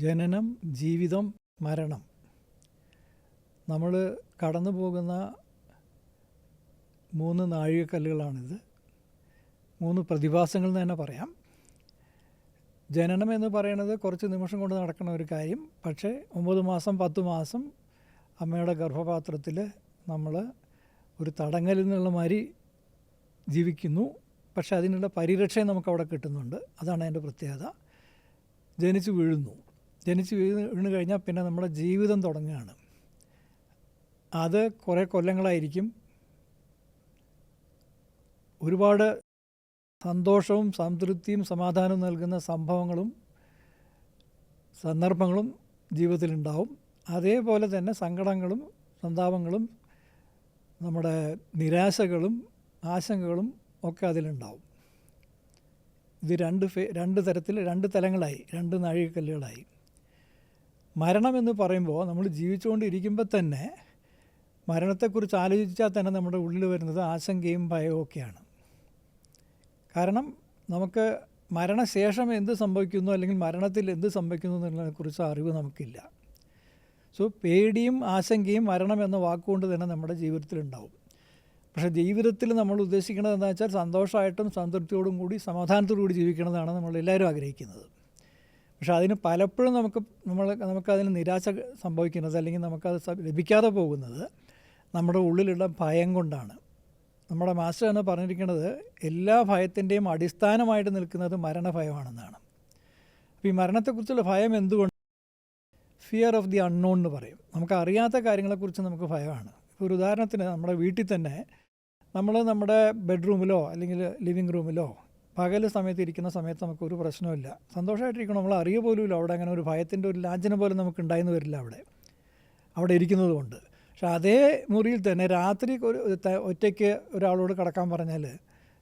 ജനനം ജീവിതം മരണം. നമ്മൾ കടന്നു പോകുന്ന മൂന്ന് നാഴികക്കല്ലുകളാണിത്. മൂന്ന് പ്രതിഭാസങ്ങൾ എന്ന് തന്നെ പറയാം. ജനനം എന്ന് പറയുന്നത് കുറച്ച് നിമിഷം കൊണ്ട് നടക്കുന്ന ഒരു കാര്യം. പക്ഷേ ഒമ്പത് മാസം പത്ത് മാസം അമ്മയുടെ ഗർഭപാത്രത്തിൽ നമ്മൾ ഒരു തടങ്ങലിൽ നിന്നുള്ള മാതിരി ജീവിക്കുന്നു. പക്ഷേ അതിനുള്ള പരിരക്ഷയും നമുക്കവിടെ കിട്ടുന്നുണ്ട്. അതാണ് അതിന്റെ പ്രത്യേകത. ജനിച്ചു വീഴുന്നു. ജനിച്ച് വീണ് വീണ് കഴിഞ്ഞാൽ പിന്നെ നമ്മുടെ ജീവിതം തുടങ്ങുകയാണ്. അത് കുറേ കൊല്ലങ്ങളായിരിക്കും. ഒരുപാട് സന്തോഷവും സംതൃപ്തിയും സമാധാനവും നൽകുന്ന സംഭവങ്ങളും സന്ദർഭങ്ങളും ജീവിതത്തിലുണ്ടാവും. അതേപോലെ തന്നെ സങ്കടങ്ങളും സന്താപങ്ങളും നമ്മുടെ നിരാശകളും ആശങ്കകളും ഒക്കെ അതിലുണ്ടാവും. ഇത് രണ്ട് ഫേ രണ്ട് തരത്തിൽ രണ്ട് തലങ്ങളായി രണ്ട് നാഴികക്കല്ലുകളായി. മരണം എന്ന് പറയുമ്പോൾ നമ്മൾ ജീവിച്ചുകൊണ്ടിരിക്കുമ്പോൾ തന്നെ മരണത്തെക്കുറിച്ച് ആലോചിച്ചാൽ തന്നെ നമ്മുടെ ഉള്ളിൽ വരുന്നത് ആശങ്കയും ഭയവും ഒക്കെയാണ്. കാരണം നമുക്ക് മരണശേഷം എന്ത് സംഭവിക്കുന്നു അല്ലെങ്കിൽ മരണത്തിൽ എന്ത് സംഭവിക്കുന്നു എന്നുള്ളതിനെക്കുറിച്ച് അറിവ് നമുക്കില്ല. സോ പേടിയും ആശങ്കയും മരണം എന്ന വാക്കുകൊണ്ട് തന്നെ നമ്മുടെ ജീവിതത്തിലുണ്ടാവും പക്ഷേ ജീവിതത്തിൽ നമ്മൾ ഉദ്ദേശിക്കുന്നത് എന്താ വെച്ചാൽ സന്തോഷമായിട്ടും സംതൃപ്തിയോടും കൂടി സമാധാനത്തോടു കൂടി ജീവിക്കണമെന്നാണ് നമ്മൾ എല്ലാവരും ആഗ്രഹിക്കുന്നത്. പക്ഷേ അതിന് പലപ്പോഴും നമുക്ക് നമ്മൾ നമുക്കതിന് നിരാശ സംഭവിക്കുന്നത് അല്ലെങ്കിൽ നമുക്കത് ലഭിക്കാതെ പോകുന്നത് നമ്മുടെ ഉള്ളിലുള്ള ഭയം കൊണ്ടാണ്. നമ്മുടെ മാസ്റ്റർ എന്ന് പറഞ്ഞിരിക്കുന്നത് എല്ലാ ഭയത്തിന്റെയും അടിസ്ഥാനമായിട്ട് നിൽക്കുന്നത് മരണഭയമാണെന്നാണ്. അപ്പോൾ ഈ മരണത്തെക്കുറിച്ചുള്ള ഭയം എന്തുകൊണ്ട്? ഫിയർ ഓഫ് ദി അൺനോൺ എന്ന് പറയും. നമുക്ക് അറിയാത്ത കാര്യങ്ങളെക്കുറിച്ച് നമുക്ക് ഭയമാണ്. ഒരു ഉദാഹരണത്തിന് നമ്മുടെ വീട്ടിൽ തന്നെ നമ്മൾ നമ്മുടെ ബെഡ്റൂമിലോ അല്ലെങ്കിൽ ലിവിങ് റൂമിലോ പകൽ സമയത്ത് ഇരിക്കുന്ന സമയത്ത് നമുക്ക് ഒരു പ്രശ്നമില്ല സന്തോഷമായിട്ടിരിക്കണം നമ്മൾ അറിയ പോലുമില്ല. അവിടെ അങ്ങനെ ഒരു ഭയത്തിന്റെ ഒരു ലാഞ്ചന പോലും നമുക്ക് ഉണ്ടായെന്ന് വരില്ല അവിടെ. അവിടെ ഇരിക്കുന്നത് കൊണ്ട്. പക്ഷെ അതേ മുറിയിൽ തന്നെ രാത്രി ഒരു ഒറ്റയ്ക്ക് ഒരാളോട് കിടക്കാൻ പറഞ്ഞാൽ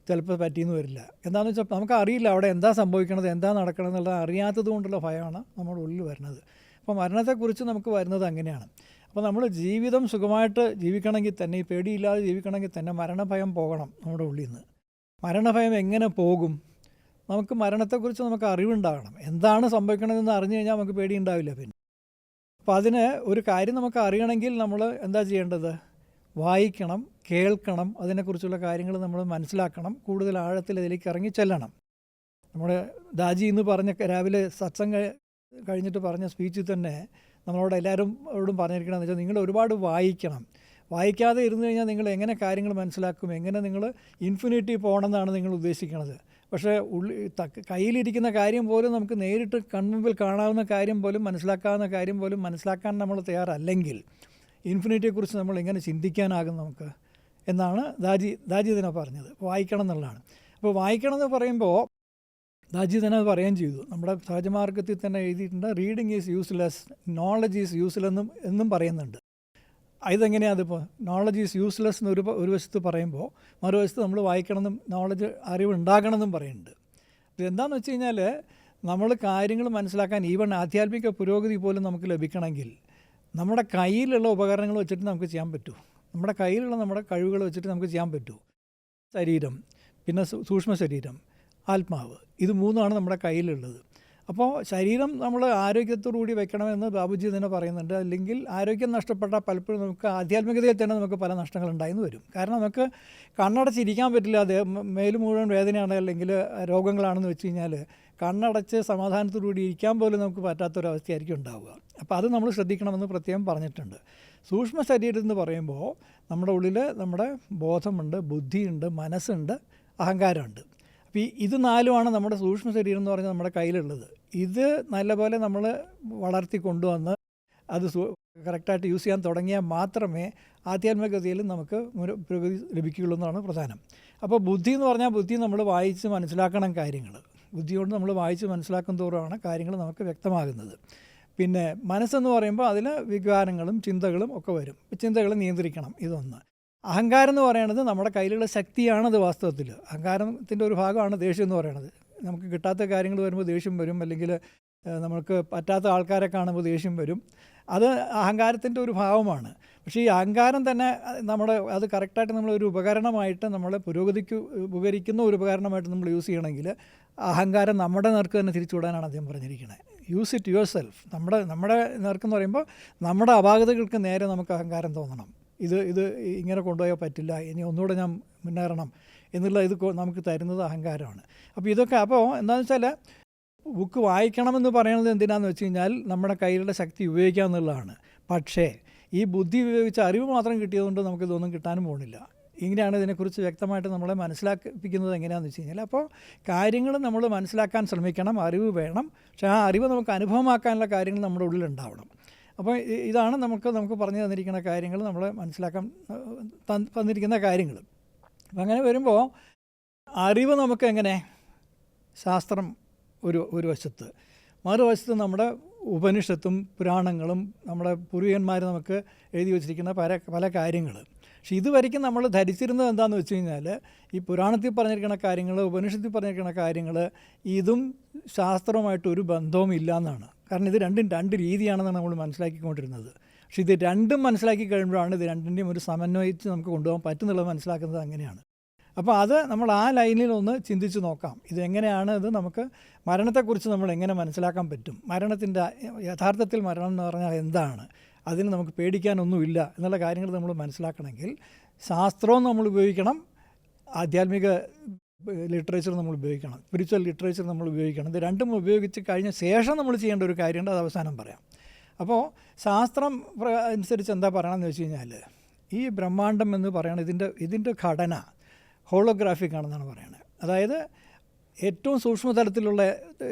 ചിലപ്പോൾ പറ്റിയെന്ന് വരില്ല. എന്താണെന്ന് വെച്ചാൽ നമുക്ക് അറിയില്ല അവിടെ എന്താ സംഭവിക്കണത് എന്താ നടക്കണം എന്നുള്ളത് അറിയാത്തത് കൊണ്ടുള്ള ഭയമാണ് നമ്മുടെ ഉള്ളിൽ വരുന്നത്. അപ്പോൾ മരണത്തെക്കുറിച്ച് നമുക്ക് വരുന്നത് അങ്ങനെയാണ്. അപ്പോൾ നമ്മൾ ജീവിതം സുഖമായിട്ട് ജീവിക്കണമെങ്കിൽ തന്നെ ഈ പേടിയില്ലാതെ ജീവിക്കണമെങ്കിൽ തന്നെ മരണഭയം പോകണം നമ്മുടെ ഉള്ളിൽ നിന്ന്. മരണഭയം എങ്ങനെ പോകും? നമുക്ക് മരണത്തെക്കുറിച്ച് നമുക്ക് അറിവുണ്ടാകണം. എന്താണ് സംഭവിക്കണതെന്ന് അറിഞ്ഞു കഴിഞ്ഞാൽ നമുക്ക് പേടിയുണ്ടാവില്ല പിന്നെ. അപ്പോൾ അതിന് ഒരു കാര്യം നമുക്ക് അറിയണമെങ്കിൽ നമ്മൾ എന്താ ചെയ്യേണ്ടത്? വായിക്കണം കേൾക്കണം അതിനെക്കുറിച്ചുള്ള കാര്യങ്ങൾ നമ്മൾ മനസ്സിലാക്കണം കൂടുതൽ ആഴത്തിൽ അതിലേക്ക് ഇറങ്ങി ചെല്ലണം. നമ്മുടെ ദാജി എന്ന് പറഞ്ഞ രാവിലെ സത്സംഗ കഴിഞ്ഞിട്ട് പറഞ്ഞ സ്പീച്ചിൽ തന്നെ നമ്മളോട് എല്ലാവരും അവരോടും പറഞ്ഞിരിക്കണമെന്ന് വെച്ചാൽ നിങ്ങൾ ഒരുപാട് വായിക്കണം. വായിക്കാതെ ഇരുന്നു കഴിഞ്ഞാൽ നിങ്ങൾ എങ്ങനെ കാര്യങ്ങൾ മനസ്സിലാക്കും എങ്ങനെ നിങ്ങൾ ഇൻഫിനിറ്റി പോകണമെന്നാണ് നിങ്ങൾ ഉദ്ദേശിക്കുന്നത്. പക്ഷേ ഉള്ളി കയ്യിലിരിക്കുന്ന കാര്യം പോലും നമുക്ക് നേരിട്ട് കൺമുമ്പിൽ കാണാവുന്ന കാര്യം പോലും മനസ്സിലാക്കാവുന്ന കാര്യം പോലും മനസ്സിലാക്കാൻ നമ്മൾ തയ്യാറല്ലെങ്കിൽ ഇൻഫിനിറ്റിയെക്കുറിച്ച് നമ്മൾ എങ്ങനെ ചിന്തിക്കാനാകും നമുക്ക് എന്നാണ് ദാജി ദാജി തന്നെ പറഞ്ഞത്. വായിക്കണം എന്നുള്ളതാണ്. അപ്പോൾ വായിക്കണം എന്ന് പറയുമ്പോൾ ദാജി തന്നെ അത് പറയുകയും ചെയ്തു. നമ്മുടെ സഹജമാർഗത്തിൽ തന്നെ എഴുതിയിട്ടുണ്ട് reading is useless knowledge is useless എന്നും എന്നും പറയുന്നുണ്ട്. ഇതെങ്ങനെയാണ് അതിപ്പോൾ നോളജ് ഈസ് യൂസ്ലെസ് എന്ന് ഒരു ഒരു വശത്ത് പറയുമ്പോൾ മറുവശത്ത് നമ്മൾ വായിക്കണമെന്നും നോളജ് അറിവ് ഉണ്ടാകണമെന്നും പറയുന്നുണ്ട്. ഇതെന്താണെന്ന് വെച്ച് കഴിഞ്ഞാൽ നമ്മൾ കാര്യങ്ങൾ മനസ്സിലാക്കാൻ ഈവൺ ആധ്യാത്മിക പുരോഗതി പോലും നമുക്ക് ലഭിക്കണമെങ്കിൽ നമ്മുടെ കയ്യിലുള്ള ഉപകരണങ്ങൾ വെച്ചിട്ട് നമുക്ക് ചെയ്യാൻ പറ്റൂ. നമ്മുടെ കയ്യിലുള്ള നമ്മുടെ കഴിവുകൾ വെച്ചിട്ട് നമുക്ക് ചെയ്യാൻ പറ്റൂ. ശരീരം പിന്നെ സൂക്ഷ്മ ശരീരം ആത്മാവ് ഇത് മൂന്നാണ് നമ്മുടെ കയ്യിലുള്ളത്. അപ്പോൾ ശരീരം നമ്മൾ ആരോഗ്യത്തോടുകൂടി വെക്കണമെന്ന് ബാബുജി തന്നെ പറയുന്നുണ്ട്. അല്ലെങ്കിൽ ആരോഗ്യം നഷ്ടപ്പെട്ടാൽ പലപ്പോഴും നമുക്ക് ആധ്യാത്മികതയിൽ തന്നെ നമുക്ക് പല നഷ്ടങ്ങൾ ഉണ്ടായെന്ന് വരും. കാരണം നമുക്ക് കണ്ണടച്ചിരിക്കാൻ പറ്റില്ല. അത് മേൽ മുഴുവൻ വേദനയാണ് അല്ലെങ്കിൽ രോഗങ്ങളാണെന്ന് വെച്ച് കഴിഞ്ഞാൽ കണ്ണടച്ച് സമാധാനത്തോടുകൂടി ഇരിക്കാൻ പോലും നമുക്ക് പറ്റാത്തൊരവസ്ഥയായിരിക്കും ഉണ്ടാവുക. അപ്പോൾ അത് നമ്മൾ ശ്രദ്ധിക്കണമെന്ന് പ്രത്യേകം പറഞ്ഞിട്ടുണ്ട്. സൂക്ഷ്മ ശരീരം എന്ന് പറയുമ്പോൾ നമ്മുടെ ഉള്ളിൽ നമ്മുടെ ബോധമുണ്ട് ബുദ്ധിയുണ്ട് മനസ്സുണ്ട് അഹങ്കാരമുണ്ട്. അപ്പോൾ ഈ ഇത് നാലുമാണ് നമ്മുടെ സൂക്ഷ്മ ശരീരം എന്ന് പറഞ്ഞാൽ നമ്മുടെ കയ്യിലുള്ളത്. ഇത് നല്ലപോലെ നമ്മൾ വളർത്തി കൊണ്ടുവന്ന് അത് സു- കറക്റ്റായിട്ട് യൂസ് ചെയ്യാൻ തുടങ്ങിയാൽ മാത്രമേ ആധ്യാത്മികതയിൽ നമുക്ക് പുരോഗതി ലഭിക്കുകയുള്ളൂ എന്നാണ് പ്രധാനം. അപ്പോൾ ബുദ്ധി എന്ന് പറഞ്ഞാൽ ബുദ്ധി നമ്മൾ വായിച്ച് മനസ്സിലാക്കണം കാര്യങ്ങൾ. ബുദ്ധിയോട് നമ്മൾ വായിച്ച് മനസ്സിലാക്കും തോറുമാണ് കാര്യങ്ങൾ നമുക്ക് വ്യക്തമാകുന്നത്. പിന്നെ മനസ്സെന്ന് പറയുമ്പോൾ അതിൽ വികാരങ്ങളും ചിന്തകളും ഒക്കെ വരും. ചിന്തകൾ നിയന്ത്രിക്കണം ഇതൊന്ന്. അഹങ്കാരം എന്ന് പറയുന്നത് നമ്മുടെ കയ്യിലുള്ള ശക്തിയാണത് വാസ്തവത്തിൽ. അഹങ്കാരത്തിന്റെ ഒരു ഭാഗമാണ് ദേഷ്യം എന്ന് പറയുന്നത് നമുക്ക് കിട്ടാത്ത കാര്യങ്ങൾ വരുമ്പോൾ ദേഷ്യം വരും അല്ലെങ്കിൽ നമുക്ക് പറ്റാത്ത ആൾക്കാരെ കാണുമ്പോൾ ദേഷ്യം വരും. അത് അഹങ്കാരത്തിന്റെ ഒരു ഭാവമാണ്. പക്ഷേ ഈ അഹങ്കാരം തന്നെ നമ്മുടെ അത് കറക്റ്റായിട്ട് നമ്മളൊരു ഉപകരണമായിട്ട് നമ്മൾ പുരോഗതിക്ക് ഉപകരിക്കുന്ന ഒരു ഉപകരണമായിട്ട് നമ്മൾ യൂസ് ചെയ്യണമെങ്കിൽ അഹങ്കാരം നമ്മുടെ നേർക്ക് തന്നെ തിരിച്ചുവിടാനാണ് അദ്ദേഹം പറഞ്ഞിരിക്കുന്നത് യൂസ് ഇറ്റ് യുവർ സെൽഫ്. നമ്മുടെ നമ്മുടെ നേർക്കെന്ന് പറയുമ്പോൾ നമ്മുടെ അപാകതകൾക്ക് നേരെ നമുക്ക് അഹങ്കാരം തോന്നണം. ഇത് ഇത് ഇങ്ങനെ കൊണ്ടുപോയാൽ പറ്റില്ല ഇനി ഒന്നുകൂടെ ഞാൻ മുന്നേറണം എന്നുള്ള ഇത് നമുക്ക് തരുന്നത് അഹങ്കാരമാണ്. അപ്പോൾ ഇതൊക്കെ അപ്പോൾ എന്താണെന്ന് വെച്ചാൽ ബുക്ക് വായിക്കണമെന്ന് പറയുന്നത് എന്തിനാന്ന് വെച്ച് കഴിഞ്ഞാൽ നമ്മുടെ കയ്യിലുള്ള ശക്തി ഉപയോഗിക്കുക എന്നുള്ളതാണ്. പക്ഷേ ഈ ബുദ്ധി ഉപയോഗിച്ച് അറിവ് മാത്രം കിട്ടിയതുകൊണ്ട് നമുക്കിതൊന്നും കിട്ടാനും പോകുന്നില്ല ഇങ്ങനെയാണ് ഇതിനെക്കുറിച്ച് വ്യക്തമായിട്ട് നമ്മളെ മനസ്സിലാക്കിപ്പിക്കുന്നത് എങ്ങനെയാണെന്ന് വെച്ച് കഴിഞ്ഞാൽ അപ്പോൾ കാര്യങ്ങൾ നമ്മൾ മനസ്സിലാക്കാൻ ശ്രമിക്കണം അറിവ് വേണം. പക്ഷേ ആ അറിവ് നമുക്ക് അനുഭവമാക്കാനുള്ള കാര്യങ്ങൾ നമ്മുടെ ഉള്ളിൽ ഉണ്ടാവണം അപ്പോൾ ഇതാണ് നമുക്ക് നമുക്ക് പറഞ്ഞു തന്നിരിക്കുന്ന കാര്യങ്ങൾ നമ്മൾ മനസ്സിലാക്കാൻ തന്നിരിക്കുന്ന കാര്യങ്ങൾ. അപ്പം അങ്ങനെ വരുമ്പോൾ അറിവ് നമുക്ക് എങ്ങനെ? ശാസ്ത്രം ഒരു ഒരു വശത്ത്. മറുവശത്ത് നമ്മുടെ ഉപനിഷത്തും പുരാണങ്ങളും നമ്മുടെ പൂർവികന്മാർ നമുക്ക് എഴുതി വച്ചിരിക്കുന്ന പല പല കാര്യങ്ങൾ. പക്ഷെ ഇതുവരെയ്ക്കും നമ്മൾ ധരിച്ചിരുന്നത് എന്താണെന്ന് വെച്ച് കഴിഞ്ഞാൽ ഈ പുരാണത്തിൽ പറഞ്ഞിരിക്കുന്ന കാര്യങ്ങൾ ഉപനിഷത്തിൽ പറഞ്ഞിരിക്കുന്ന കാര്യങ്ങൾ ഇതും ശാസ്ത്രവുമായിട്ട് ഒരു ബന്ധവും ഇല്ല എന്നാണ്. കാരണം ഇത് രണ്ടും രണ്ട് രീതിയാണെന്നാണ് നമ്മൾ മനസ്സിലാക്കിക്കൊണ്ടിരുന്നത്. പക്ഷേ ഇത് രണ്ടും മനസ്സിലാക്കി കഴിയുമ്പോഴാണ് ഇത് രണ്ടിന്റെയും ഒരു സമന്വയിച്ച് നമുക്ക് കൊണ്ടുപോകാൻ പറ്റുന്നുള്ളത് മനസ്സിലാക്കുന്നത് അങ്ങനെയാണ്. അപ്പോൾ അത് നമ്മൾ ആ ലൈനിൽ ഒന്ന് ചിന്തിച്ച് നോക്കാം. ഇതെങ്ങനെയാണ് ഇത് നമുക്ക് മരണത്തെക്കുറിച്ച് നമ്മൾ എങ്ങനെ മനസ്സിലാക്കാൻ പറ്റും? മരണത്തിന്റെ യഥാർത്ഥത്തിൽ മരണം എന്ന് പറഞ്ഞാൽ എന്താണ്? അതിന് നമുക്ക് പേടിക്കാനൊന്നുമില്ല എന്നുള്ള കാര്യങ്ങൾ നമ്മൾ മനസ്സിലാക്കണമെങ്കിൽ ശാസ്ത്രവും നമ്മൾ ഉപയോഗിക്കണം ആധ്യാത്മിക ലിറ്ററേച്ചർ നമ്മൾ ഉപയോഗിക്കണം സ്പിരിച്വൽ ലിറ്ററേച്ചർ നമ്മൾ ഉപയോഗിക്കണം. ഇത് രണ്ടും ഉപയോഗിച്ച് കഴിഞ്ഞ ശേഷം നമ്മൾ ചെയ്യേണ്ട ഒരു കാര്യമുണ്ട് അത് അവസാനം പറയാം. അപ്പോൾ ശാസ്ത്രം അനുസരിച്ച് എന്താ പറയണമെന്ന് വെച്ച് കഴിഞ്ഞാൽ ഈ ബ്രഹ്മാണ്ടം എന്ന് പറയുന്നത് ഇതിന്റെ ഇതിന്റെ ഘടന ഹോളോഗ്രാഫിക് ആണെന്നാണ് പറയുന്നത് അതായത് ഏറ്റവും സൂക്ഷ്മതലത്തിലുള്ള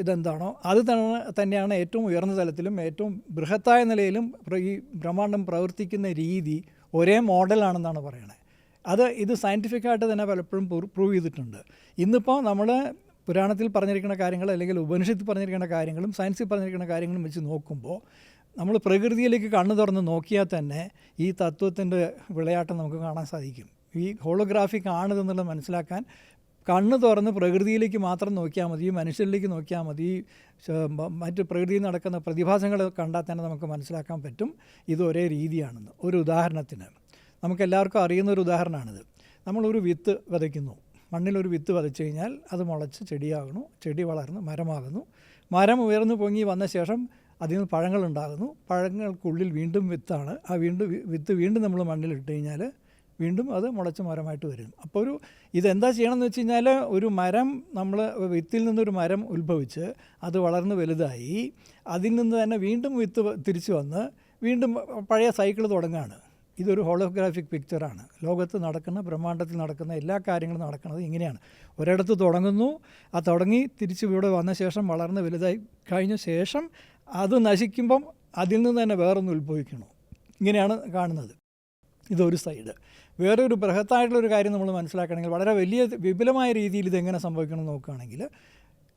ഇതെന്താണോ അത് തന്നെ തന്നെയാണ് ഏറ്റവും ഉയർന്ന തലത്തിലും ഏറ്റവും ബൃഹത്തായ നിലയിലും ഈ ബ്രഹ്മാണ്ടം പ്രവർത്തിക്കുന്ന രീതി ഒരേ മോഡലാണെന്നാണ് പറയണത് അത് ഇത് സയന്റിഫിക്കായിട്ട് തന്നെ പലപ്പോഴും പ്രൂവ് ചെയ്തിട്ടുണ്ട്. ഇന്നിപ്പോൾ നമ്മൾ പുരാണത്തിൽ പറഞ്ഞിരിക്കുന്ന കാര്യങ്ങൾ അല്ലെങ്കിൽ ഉപനിഷത്തിൽ പറഞ്ഞിരിക്കുന്ന കാര്യങ്ങളും സയൻസിൽ പറഞ്ഞിരിക്കുന്ന കാര്യങ്ങളും വെച്ച് നോക്കുമ്പോൾ നമ്മൾ പ്രകൃതിയിലേക്ക് കണ്ണു തുറന്ന് നോക്കിയാൽ തന്നെ ഈ തത്വത്തിന്റെ വിളയാട്ടം നമുക്ക് കാണാൻ സാധിക്കും. ഈ ഹോളോഗ്രാഫിക് ആണിതെന്നുള്ളത് മനസ്സിലാക്കാൻ കണ്ണ് തുറന്ന് പ്രകൃതിയിലേക്ക് മാത്രം നോക്കിയാൽ മതി മനുഷ്യരിലേക്ക് നോക്കിയാൽ മതി മറ്റ് പ്രകൃതിയിൽ നടക്കുന്ന പ്രതിഭാസങ്ങൾ കണ്ടാൽ തന്നെ നമുക്ക് മനസ്സിലാക്കാൻ പറ്റും. ഇത് ഒരേ രീതിയാണെന്ന്. ഒരു ഉദാഹരണത്തിന് നമുക്കെല്ലാവർക്കും അറിയുന്ന ഒരു ഉദാഹരണമാണിത്. നമ്മളൊരു വിത്ത് വിതയ്ക്കുന്നു. മണ്ണിലൊരു വിത്ത് വിതച്ചു കഴിഞ്ഞാൽ അത് മുളച്ച് ചെടിയാകുന്നു ചെടി വളർന്ന് മരമാകുന്നു. മരം ഉയർന്നു പൊങ്ങി വന്ന ശേഷം അതിൽ നിന്ന് പഴങ്ങളുണ്ടാകുന്നു പഴങ്ങൾക്കുള്ളിൽ വീണ്ടും വിത്താണ്. ആ വീണ്ടും വിത്ത് വീണ്ടും നമ്മൾ മണ്ണിലിട്ട് കഴിഞ്ഞാൽ വീണ്ടും അത് മുളച്ച മരമായിട്ട് വരും. അപ്പോൾ ഒരു ഇതെന്താ ചെയ്യണമെന്ന് വെച്ച് കഴിഞ്ഞാൽ ഒരു മരം നമ്മൾ വിത്തിൽ നിന്നൊരു മരം ഉത്ഭവിച്ച് അത് വളർന്ന് വലുതായി അതിൽ നിന്ന് തന്നെ വീണ്ടും വിത്ത് തിരിച്ചു വന്ന് വീണ്ടും പഴയ സൈക്കിൾ തുടങ്ങുകയാണ് ഇതൊരു ഹോളോഗ്രാഫിക് പിക്ചറാണ് ലോകത്ത് നടക്കുന്ന ബ്രഹ്മാണ്ടത്തിൽ നടക്കുന്ന എല്ലാ കാര്യങ്ങളും നടക്കുന്നത് ഇങ്ങനെയാണ്. ഒരിടത്ത് തുടങ്ങുന്നു ആ തുടങ്ങി തിരിച്ച് ഇവിടെ വന്ന ശേഷം വളർന്ന് വലുതായി കഴിഞ്ഞ ശേഷം അത് നശിക്കുമ്പം അതിൽ നിന്ന് തന്നെ വേറൊന്ന് ഉത്ഭവിക്കണം ഇങ്ങനെയാണ് കാണുന്നത്. ഇതൊരു സൈഡ്. വേറൊരു ബൃഹത്തായിട്ടുള്ളൊരു കാര്യം നമ്മൾ മനസ്സിലാക്കണമെങ്കിൽ വളരെ വലിയ വിപുലമായ രീതിയിൽ ഇതെങ്ങനെ സംഭവിക്കണം നോക്കുകയാണെങ്കിൽ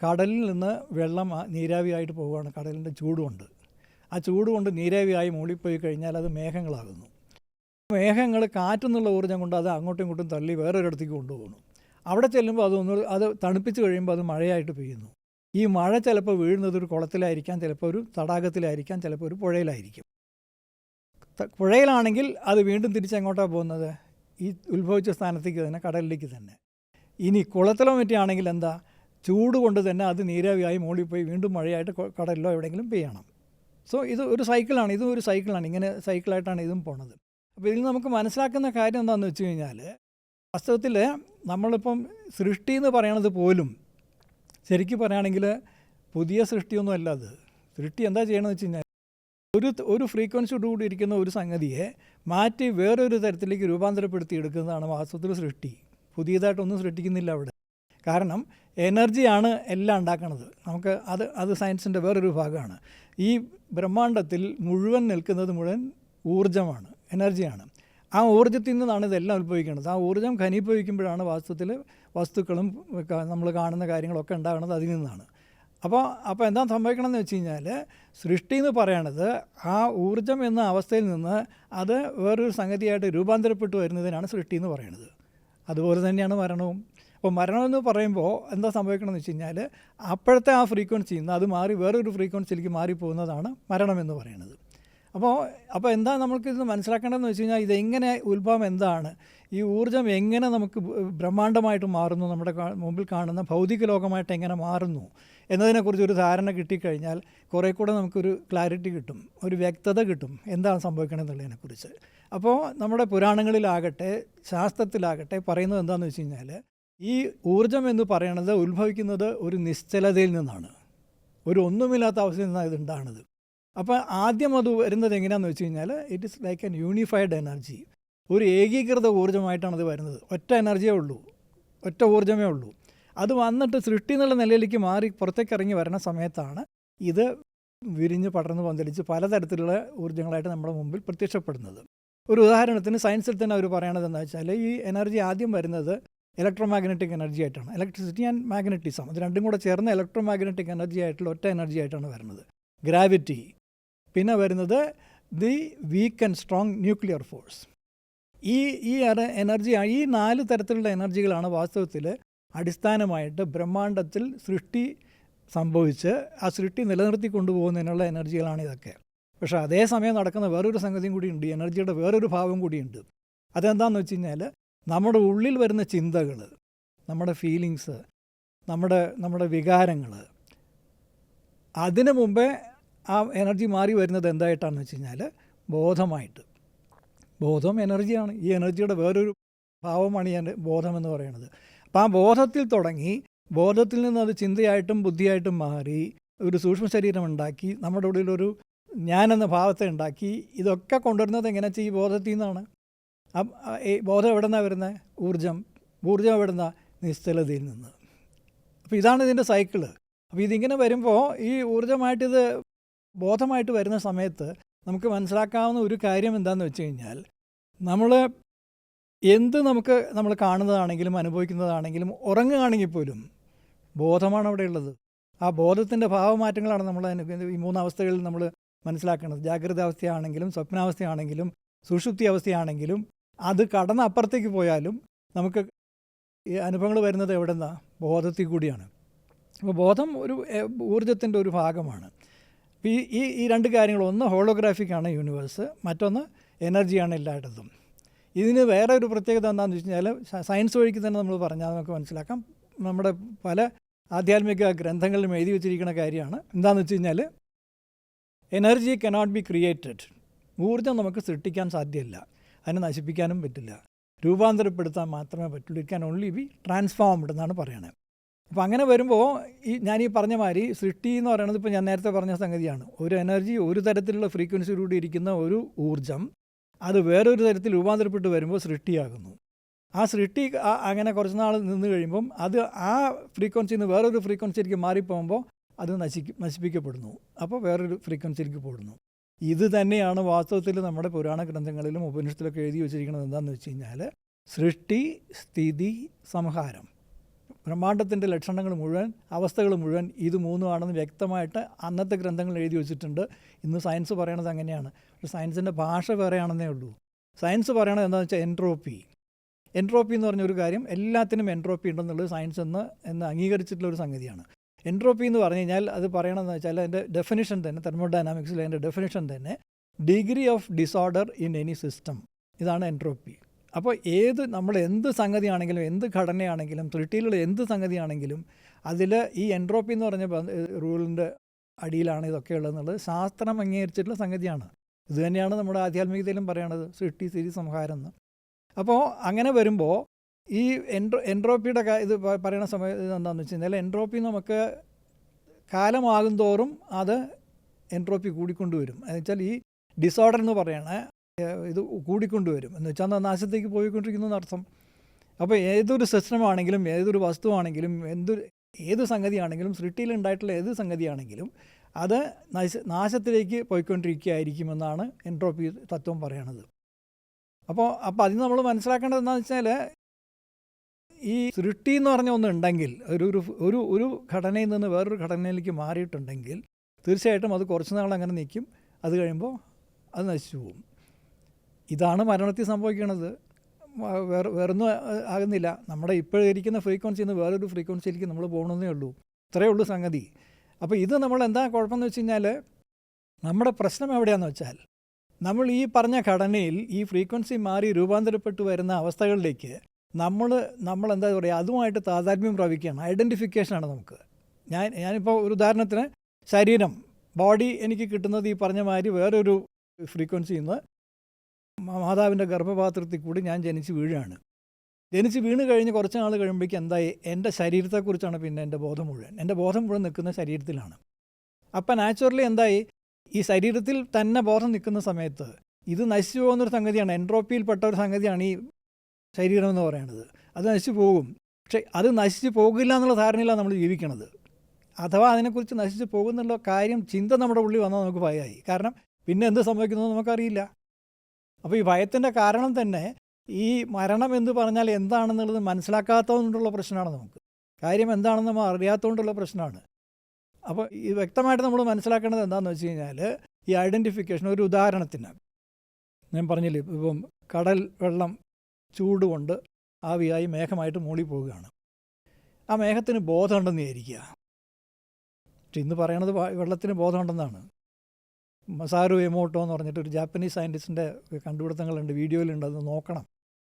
കടലിൽ നിന്ന് വെള്ളം നീരാവി നീരാവിയായിട്ട് പോവുകയാണ്. കടലിന്റെ ചൂടുകൊണ്ട്. ആ ചൂട് കൊണ്ട് നീരാവിയായി മൂളിപ്പോയി കഴിഞ്ഞാൽ അത് മേഘങ്ങളാകുന്നു. മേഘങ്ങൾ കാറ്റെന്നുള്ള ഊർജം കൊണ്ട് അത് അങ്ങോട്ടും ഇങ്ങോട്ടും തള്ളി വേറൊരിടത്തേക്ക് കൊണ്ടുപോകുന്നു. അവിടെ ചെല്ലുമ്പോൾ അതൊന്ന് അത് തണുപ്പിച്ച് കഴിയുമ്പോൾ അത് മഴയായിട്ട് പെയ്യുന്നു. ഈ മഴ ചിലപ്പോൾ വീഴുന്നത് ഒരു കുളത്തിലായിരിക്കാം ചിലപ്പോൾ ഒരു തടാകത്തിലായിരിക്കാം ചിലപ്പോൾ ഒരു പുഴയിലായിരിക്കും. പുഴയിലാണെങ്കിൽ അത് വീണ്ടും തിരിച്ചെങ്ങോട്ടാണ് പോകുന്നത്? ഈ ഉത്ഭവിച്ച സ്ഥാനത്തേക്ക് തന്നെ കടലിലേക്ക് തന്നെ. ഇനി കുളത്തിലോ മറ്റാണെങ്കിൽ എന്താ? ചൂട് കൊണ്ട് തന്നെ അത് നീരാവിയായി മുകളിൽ പോയി വീണ്ടും മഴയായിട്ട് കടലിലോ എവിടെയെങ്കിലും പെയ്യണം. സോ ഇത് ഒരു സൈക്കിളാണ് ഇതും ഒരു സൈക്കിളാണ് ഇങ്ങനെ സൈക്കിളായിട്ടാണ് ഇതും പോണത്. അപ്പോൾ ഇതിൽ നമുക്ക് മനസ്സിലാക്കുന്ന കാര്യം എന്താണെന്ന് വെച്ച് കഴിഞ്ഞാൽ വാസ്തവത്തിൽ നമ്മളിപ്പം സൃഷ്ടി എന്ന് പറയണത് പോലും ശരിക്കും പറയുകയാണെങ്കിൽ പുതിയ സൃഷ്ടിയൊന്നും അല്ല അത്. സൃഷ്ടി എന്താ ചെയ്യണമെന്ന് വെച്ച് കഴിഞ്ഞാൽ ഒരു ഒരു ഫ്രീക്വൻസിയോടുകൂടി ഇരിക്കുന്ന ഒരു സംഗതിയെ മാറ്റി വേറൊരു തരത്തിലേക്ക് രൂപാന്തരപ്പെടുത്തി എടുക്കുന്നതാണ് വാസ്തവത്തിൽ സൃഷ്ടി. പുതിയതായിട്ടൊന്നും സൃഷ്ടിക്കുന്നില്ല അവിടെ. കാരണം എനർജിയാണ് എല്ലാം ഉണ്ടാക്കുന്നത് നമുക്ക് അത് അത് സയൻസിന്റെ വേറൊരു ഭാഗമാണ്. ഈ ബ്രഹ്മാണ്ടത്തിൽ മുഴുവൻ നിൽക്കുന്നത് മുഴുവൻ ഊർജമാണ് എനർജിയാണ് ആ ഊർജത്തിൽ നിന്നാണ് ഇതെല്ലാം ഉത്ഭവിക്കുന്നത്. ആ ഊർജം ഖനിപ്പോയിക്കുമ്പോഴാണ് വാസ്തവത്തിൽ വസ്തുക്കളും നമ്മൾ കാണുന്ന കാര്യങ്ങളൊക്കെ ഉണ്ടാകുന്നത് അതിൽ നിന്നാണ്. അപ്പോൾ അപ്പോൾ എന്താ സംഭവിക്കണമെന്ന് വെച്ച് കഴിഞ്ഞാൽ സൃഷ്ടി എന്ന് പറയണത് ആ ഊർജം എന്ന അവസ്ഥയിൽ നിന്ന് അത് വേറൊരു സംഗതിയായിട്ട് രൂപാന്തരപ്പെട്ടു വരുന്നതിനാണ് സൃഷ്ടി എന്ന് പറയുന്നത് അതുപോലെ തന്നെയാണ് മരണവും. അപ്പോൾ മരണം എന്ന് പറയുമ്പോൾ എന്താ സംഭവിക്കണമെന്ന് വെച്ച് കഴിഞ്ഞാൽ അപ്പോഴത്തെ ആ ഫ്രീക്വൻസിയിൽ നിന്ന് അത് മാറി വേറൊരു ഫ്രീക്വൻസിയിലേക്ക് മാറിപ്പോകുന്നതാണ് മരണം എന്ന് പറയുന്നത് അപ്പോൾ അപ്പോൾ എന്താ ഇത് മനസ്സിലാക്കേണ്ടതെന്ന് വെച്ച് കഴിഞ്ഞാൽ ഇതെങ്ങനെ ഉത്ഭവം എന്താണ്? ഈ ഊർജം എങ്ങനെ നമുക്ക് ബ്രഹ്മാണ്ടമായിട്ട് മാറുന്നു? നമ്മുടെ മുമ്പിൽ കാണുന്ന ഭൗതിക ലോകമായിട്ട് എങ്ങനെ മാറുന്നു? എന്നതിനെക്കുറിച്ച് ഒരു ധാരണ കിട്ടിക്കഴിഞ്ഞാൽ കുറേ കൂടെ നമുക്കൊരു ക്ലാരിറ്റി കിട്ടും ഒരു വ്യക്തത കിട്ടും എന്താണ് സംഭവിക്കണമെന്നുള്ളതിനെക്കുറിച്ച് അപ്പോൾ നമ്മുടെ പുരാണങ്ങളിലാകട്ടെ ശാസ്ത്രത്തിലാകട്ടെ പറയുന്നത് എന്താണെന്ന് വെച്ച് കഴിഞ്ഞാൽ ഈ ഊർജം എന്ന് പറയുന്നത് ഉത്ഭവിക്കുന്നത് ഒരു നിശ്ചലതയിൽ നിന്നാണ്. ഒരു ഒന്നുമില്ലാത്ത അവസ്ഥയിൽ നിന്നാണ് ഇത് ഉണ്ടാകുന്നത്. അപ്പോൾ ആദ്യം അത് വരുന്നത് എങ്ങനെയാണെന്ന് വെച്ച് കഴിഞ്ഞാൽ it is like an unified energy ഒരു ഏകീകൃത ഊർജമായിട്ടാണ് അത് വരുന്നത്. ഒറ്റ എനർജിയേ ഉള്ളൂ. ഒറ്റ ഊർജമേ ഉള്ളൂ. അത് വന്നിട്ട് സൃഷ്ടി എന്നുള്ള നിലയിലേക്ക് മാറി പുറത്തേക്ക് ഇറങ്ങി വരുന്ന സമയത്താണ് ഇത് വിരിഞ്ഞ് പടർന്ന് പന്തലിച്ച് പലതരത്തിലുള്ള ഊർജങ്ങളായിട്ട് നമ്മുടെ മുമ്പിൽ പ്രത്യക്ഷപ്പെടുന്നത്. ഒരു ഉദാഹരണത്തിന് സയൻസിൽ തന്നെ അവർ പറയണത് എന്താ വെച്ചാൽ ഈ എനർജി ആദ്യം വരുന്നത് ഇലക്ട്രോ മാഗ്നറ്റിക് എനർജി ആയിട്ടാണ്. ഇലക്ട്രിസിറ്റി ആൻഡ് മാഗ്നറ്റിസം അത് രണ്ടും കൂടെ ചേർന്ന് ഇലക്ട്രോ മാഗ്നറ്റിക് എനർജി ആയിട്ടുള്ള ഒറ്റ എനർജി ആയിട്ടാണ് വരുന്നത്. ഗ്രാവിറ്റി പിന്നെ വരുന്നത് the weak and strong nuclear force. ഈ ഈ എനർജി ഈ നാല് തരത്തിലുള്ള എനർജികളാണ് വാസ്തവത്തിൽ അടിസ്ഥാനമായിട്ട് ബ്രഹ്മാണ്ടത്തിൽ സൃഷ്ടി സംഭവിച്ച് ആ സൃഷ്ടി നിലനിർത്തി കൊണ്ടുപോകുന്നതിനുള്ള എനർജികളാണ് ഇതൊക്കെ. പക്ഷേ അതേസമയം നടക്കുന്ന വേറൊരു സംഗതിയും കൂടിയുണ്ട്. എനർജിയുടെ വേറൊരു ഭാവം കൂടിയുണ്ട്. അതെന്താണെന്ന് വെച്ച് കഴിഞ്ഞാൽ നമ്മുടെ ഉള്ളിൽ വരുന്ന ചിന്തകൾ നമ്മുടെ ഫീലിങ്സ് നമ്മുടെ നമ്മുടെ വികാരങ്ങൾ അതിനു മുമ്പേ ആ എനർജി മാറി വരുന്നത് എന്തായിട്ടാണെന്ന് വെച്ച് കഴിഞ്ഞാൽ ബോധമായിട്ട്. ബോധം എനർജിയാണ്. ഈ എനർജിയുടെ വേറൊരു ഭാവമാണ് ഈ ബോധം എന്ന് പറയുന്നത്. അപ്പോൾ ആ ബോധത്തിൽ തുടങ്ങി ബോധത്തിൽ നിന്ന് അത് ചിന്തയായിട്ടും ബുദ്ധിയായിട്ടും മാറി ഒരു സൂക്ഷ്മ ശരീരം ഉണ്ടാക്കി നമ്മുടെ ഉള്ളിലൊരു ഞാനെന്ന ഭാവത്തെ ഉണ്ടാക്കി ഇതൊക്കെ കൊണ്ടുവരുന്നത് എങ്ങനെ ചെയ്യും ബോധത്തിൽ നിന്നാണ്. ബോധം എവിടെ നിന്നാണ് വരുന്നത് ഊർജം ഊർജം എവിടെ നിന്നാണ് നിശ്ചലതയിൽ നിന്ന്. അപ്പോൾ ഇതാണ് ഇതിന്റെ സൈക്കിൾ. അപ്പോൾ ഇതിങ്ങനെ വരുമ്പോൾ ഈ ഊർജമായിട്ടിത് ബോധമായിട്ട് വരുന്ന സമയത്ത് നമുക്ക് മനസ്സിലാക്കാവുന്ന ഒരു കാര്യം എന്താണെന്ന് വെച്ച് കഴിഞ്ഞാൽ നമ്മൾ എന്ത് നമുക്ക് നമ്മൾ കാണുന്നതാണെങ്കിലും അനുഭവിക്കുന്നതാണെങ്കിലും ഉറങ്ങുകയാണെങ്കിൽ പോലും ബോധമാണ് അവിടെ ഉള്ളത്. ആ ബോധത്തിന്റെ ഭാവമാറ്റങ്ങളാണ് നമ്മൾ ഈ ഈ മൂന്നവസ്ഥകളിൽ നമ്മൾ മനസ്സിലാക്കുന്നത് ജാഗ്രത അവസ്ഥയാണെങ്കിലും സ്വപ്നാവസ്ഥയാണെങ്കിലും സുഷുപ്തി അവസ്ഥയാണെങ്കിലും അത് കടന്ന് അപ്പുറത്തേക്ക് പോയാലും നമുക്ക് ഈ അനുഭവങ്ങൾ വരുന്നത് എവിടെന്നാ? ബോധത്തിൽ കൂടിയാണ്. അപ്പോൾ ബോധം ഒരു ഊർജത്തിന്റെ ഒരു ഭാഗമാണ്. ഈ ഈ രണ്ട് കാര്യങ്ങൾ. ഒന്ന് ഹോളോഗ്രാഫിക്കാണ് യൂണിവേഴ്സ് മറ്റൊന്ന് എനർജിയാണ് എല്ലായിടത്തും. ഇതിന് വേറെ ഒരു പ്രത്യേകത എന്താണെന്ന് വെച്ച് കഴിഞ്ഞാൽ സയൻസ് വഴിക്ക് തന്നെ നമ്മൾ പറഞ്ഞാൽ നമുക്ക് മനസ്സിലാക്കാം. നമ്മുടെ പല ആധ്യാത്മിക ഗ്രന്ഥങ്ങളിലും എഴുതി വെച്ചിരിക്കുന്ന കാര്യമാണ്. എന്താണെന്ന് വെച്ച് കഴിഞ്ഞാൽ എനർജി കനോട്ട് ബി ക്രിയേറ്റഡ് ഊർജം നമുക്ക് സൃഷ്ടിക്കാൻ സാധ്യമല്ല അതിനെ നശിപ്പിക്കാനും പറ്റില്ല. രൂപാന്തരപ്പെടുത്താൻ മാത്രമേ പറ്റുള്ളൂ. It can only be transformed എന്നാണ് പറയണത് അപ്പോൾ അങ്ങനെ വരുമ്പോൾ ഈ ഞാൻ ഈ പറഞ്ഞ മാതിരി സൃഷ്ടി എന്ന് പറയുന്നത് ഇപ്പോൾ ഞാൻ നേരത്തെ പറഞ്ഞ സംഗതിയാണ്. ഒരു എനർജി ഒരു തരത്തിലുള്ള ഫ്രീക്വൻസിയിലൂടെ ഇരിക്കുന്ന ഒരു ഊർജം അത് വേറൊരു തരത്തിൽ രൂപാന്തരപ്പെട്ട് വരുമ്പോൾ സൃഷ്ടിയാകുന്നു. ആ സൃഷ്ടി അങ്ങനെ കുറച്ച് നാൾ നിന്ന് കഴിയുമ്പം അത് ആ ഫ്രീക്വൻസിയിൽ നിന്ന് വേറൊരു ഫ്രീക്വൻസിയിലേക്ക് മാറിപ്പോകുമ്പോൾ അത് നശിക്കും നശിപ്പിക്കപ്പെടുന്നു. അപ്പോൾ വേറൊരു ഫ്രീക്വൻസിയിലേക്ക് പോടുന്നു ഇത് തന്നെയാണ് വാസ്തവത്തിൽ നമ്മുടെ പുരാണ ഗ്രന്ഥങ്ങളിലും ഉപനിഷത്തിലൊക്കെ എഴുതി വെച്ചിരിക്കുന്നത് എന്താണെന്ന് വെച്ച് കഴിഞ്ഞാൽ സൃഷ്ടി സ്ഥിതി സംഹാരം. ബ്രഹ്മാണ്ടത്തിന്റെ ലക്ഷണങ്ങൾ മുഴുവൻ അവസ്ഥകൾ മുഴുവൻ ഇത് മൂന്നുമാണെന്ന് വ്യക്തമായിട്ട് അന്നത്തെ ഗ്രന്ഥങ്ങൾ എഴുതി വെച്ചിട്ടുണ്ട്. ഇന്ന് സയൻസ് പറയണത് അങ്ങനെയാണ്. സയൻസിന്റെ ഭാഷ വേറെയാണെന്നേ ഉള്ളൂ. സയൻസ് പറയണത് എന്താണെന്ന് വെച്ചാൽ എൻട്രോപ്പി എൻട്രോപ്പി എന്ന് പറഞ്ഞൊരു കാര്യം എല്ലാത്തിനും എൻട്രോപ്പി ഉണ്ടെന്നുള്ളത് സയൻസ് എന്ന് എന്ന് അംഗീകരിച്ചിട്ടുള്ള ഒരു സംഗതിയാണ്. എൻട്രോപ്പി എന്ന് പറഞ്ഞു കഴിഞ്ഞാൽ അത് പറയണമെന്ന് വെച്ചാൽ അതിന്റെ ഡെഫിനിഷൻ തന്നെ തെർമോഡൈനാമിക്സിൽ അതിന്റെ ഡെഫിനിഷൻ തന്നെ degree of disorder in any system ഇതാണ് എൻട്രോപ്പി അപ്പോൾ ഏത് നമ്മൾ എന്ത് സംഗതിയാണെങ്കിലും എന്ത് ഘടനയാണെങ്കിലും ത്രിട്ടിയിലുള്ള എന്ത് സംഗതിയാണെങ്കിലും അതിൽ ഈ എൻട്രോപ്പി എന്ന് പറഞ്ഞ റൂളിന്റെ അടിയിലാണ് ഇതൊക്കെ ഉള്ളതെന്നുള്ളത് ശാസ്ത്രം അംഗീകരിച്ചിട്ടുള്ള സംഗതിയാണ്. ഇത് തന്നെയാണ് നമ്മുടെ ആധ്യാത്മികതയിലും പറയണത് സൃഷ്ടി സ്ഥിതി സംഹാരം എന്ന്. അപ്പോൾ അങ്ങനെ വരുമ്പോൾ ഈ എൻട്രോ എൻട്രോപ്പിയുടെ ഇത് പറയുന്ന സമയത്ത് എന്താണെന്ന് വെച്ച് കഴിഞ്ഞാൽ എൻട്രോപ്പി നമുക്ക് കാലമാകും തോറും അത് എൻട്രോപ്പി കൂടിക്കൊണ്ടുവരും. എന്ന് വെച്ചാൽ ഈ ഡിസോർഡർ എന്ന് പറയണ ഏഹ്, ഇത് കൂടിക്കൊണ്ടുവരും. എന്ന് വെച്ചാൽ നാശത്തേക്ക് പോയിക്കൊണ്ടിരിക്കുന്നു എന്നർത്ഥം. അപ്പോൾ ഏതൊരു സിസ്റ്റമാണെങ്കിലും ഏതൊരു വസ്തുവാണെങ്കിലും എന്തൊരു ഏത് സംഗതിയാണെങ്കിലും സൃഷ്ടിയിൽ ഉണ്ടായിട്ടുള്ള ഏത് സംഗതിയാണെങ്കിലും അത് നാശ നാശത്തിലേക്ക് പോയിക്കൊണ്ടിരിക്കുകയായിരിക്കുമെന്നാണ് എൻട്രോപ്പി തത്വം പറയണത്. അപ്പോൾ അപ്പോൾ അതിന് നമ്മൾ മനസ്സിലാക്കേണ്ടത് എന്താണെന്ന് വെച്ചാൽ ഈ സൃഷ്ടി എന്ന് പറഞ്ഞ ഒന്നുണ്ടെങ്കിൽ ഒരു ഒരു ഒരു ഘടനയിൽ നിന്ന് വേറൊരു ഘടനയിലേക്ക് മാറിയിട്ടുണ്ടെങ്കിൽ തീർച്ചയായിട്ടും അത് കുറച്ച് നാൾ അങ്ങനെ നിൽക്കും. അത് കഴിയുമ്പോൾ അത് നശിച്ചു പോകും. ഇതാണ് മരണത്തിൽ സംഭവിക്കുന്നത് വേറെ വേറൊന്നും ആകുന്നില്ല. നമ്മുടെ ഇപ്പോൾ ഇരിക്കുന്ന ഫ്രീക്വൻസിയിൽ നിന്ന് വേറൊരു ഫ്രീക്വൻസിയിലേക്ക് നമ്മൾ പോകണമെന്നേ ഉള്ളൂ. ഇത്രയേ ഉള്ളൂ സംഗതി. അപ്പോൾ ഇത് നമ്മൾ എന്താ കുഴപ്പമെന്ന് വെച്ച് കഴിഞ്ഞാൽ നമ്മുടെ പ്രശ്നം എവിടെയാണെന്ന് വെച്ചാൽ നമ്മൾ ഈ പറഞ്ഞ ഘടനയിൽ ഈ ഫ്രീക്വൻസി മാറി രൂപാന്തരപ്പെട്ടു വരുന്ന അവസ്ഥകളിലേക്ക് നമ്മൾ നമ്മൾ എന്താ പറയുക അതുമായിട്ട് താതാത്മ്യം പ്രാപിക്കുകയാണ്. ഐഡന്റിഫിക്കേഷനാണ് നമുക്ക്. ഞാൻ ഞാനിപ്പോൾ ഒരു ഉദാഹരണത്തിന് ശരീരം ബോഡി എനിക്ക് കിട്ടുന്നത് ഈ പറഞ്ഞ മാതിരി വേറൊരു ഫ്രീക്വൻസിയിൽ നിന്ന് മാതാവിന്റെ ഗർഭപാത്രത്തിൽ കൂടി ഞാൻ ജനിച്ച് വീഴുകയാണ് ജനിച്ച് വീണ് കഴിഞ്ഞ് കുറച്ച് നാൾ കഴിയുമ്പോഴേക്കും എന്തായി? എന്റെ ശരീരത്തെക്കുറിച്ചാണ് പിന്നെ എന്റെ ബോധം മുഴുവൻ. എന്റെ ബോധം മുഴുവൻ നിൽക്കുന്ന ശരീരത്തിലാണ്. അപ്പം നാച്ചുറലി എന്തായി? ഈ ശരീരത്തിൽ തന്നെ ബോധം നിൽക്കുന്ന സമയത്ത് ഇത് നശിച്ചു പോകുന്നൊരു സംഗതിയാണ്. എൻട്രോപ്പിയിൽപ്പെട്ട ഒരു സംഗതിയാണ് ഈ ശരീരം എന്ന് പറയുന്നത് അത് നശിച്ചു പോകും. പക്ഷേ അത് നശിച്ചു പോകില്ല എന്നുള്ള ധാരണയിലാണ് നമ്മൾ ജീവിക്കണത്. അഥവാ അതിനെക്കുറിച്ച് നശിച്ചു പോകുന്നുള്ള കാര്യം ചിന്ത നമ്മുടെ ഉള്ളിൽ വന്നാൽ നമുക്ക് ഭയമായി കാരണം പിന്നെ എന്ത് സംഭവിക്കുന്നത് നമുക്കറിയില്ല. അപ്പോൾ ഈ ഭയത്തിന്റെ കാരണം തന്നെ ഈ മരണം എന്ന് പറഞ്ഞാൽ എന്താണെന്നുള്ളത് മനസ്സിലാക്കാത്തതുകൊണ്ടുള്ള പ്രശ്നമാണ് നമുക്ക്. കാര്യം എന്താണെന്ന് നമ്മൾ അറിയാത്തതുകൊണ്ടുള്ള പ്രശ്നമാണ്. അപ്പോൾ ഈ വ്യക്തമായിട്ട് നമ്മൾ മനസ്സിലാക്കേണ്ടത് എന്താണെന്ന് വെച്ച് കഴിഞ്ഞാൽ ഈ ഐഡന്റിഫിക്കേഷൻ ഒരു ഉദാഹരണത്തിന് ഞാൻ പറഞ്ഞില്ലേ ഇപ്പം കടൽ വെള്ളം ചൂട് കൊണ്ട് ആവിയായി മേഘമായിട്ട് മൂളി പോവുകയാണ് ആ മേഘത്തിന് ബോധമുണ്ടെന്ന് വിചാരിക്കുക. പക്ഷെ ഇന്ന് പറയണത് വെള്ളത്തിന് ബോധമുണ്ടെന്നാണ്. മസാരു എമോട്ടോ എന്ന് പറഞ്ഞിട്ട് ഒരു ജാപ്പനീസ് സയന്റിസ്റ്റിന്റെ കണ്ടുപിടുത്തങ്ങളുണ്ട് വീഡിയോയിലുണ്ട് അത് നോക്കണം.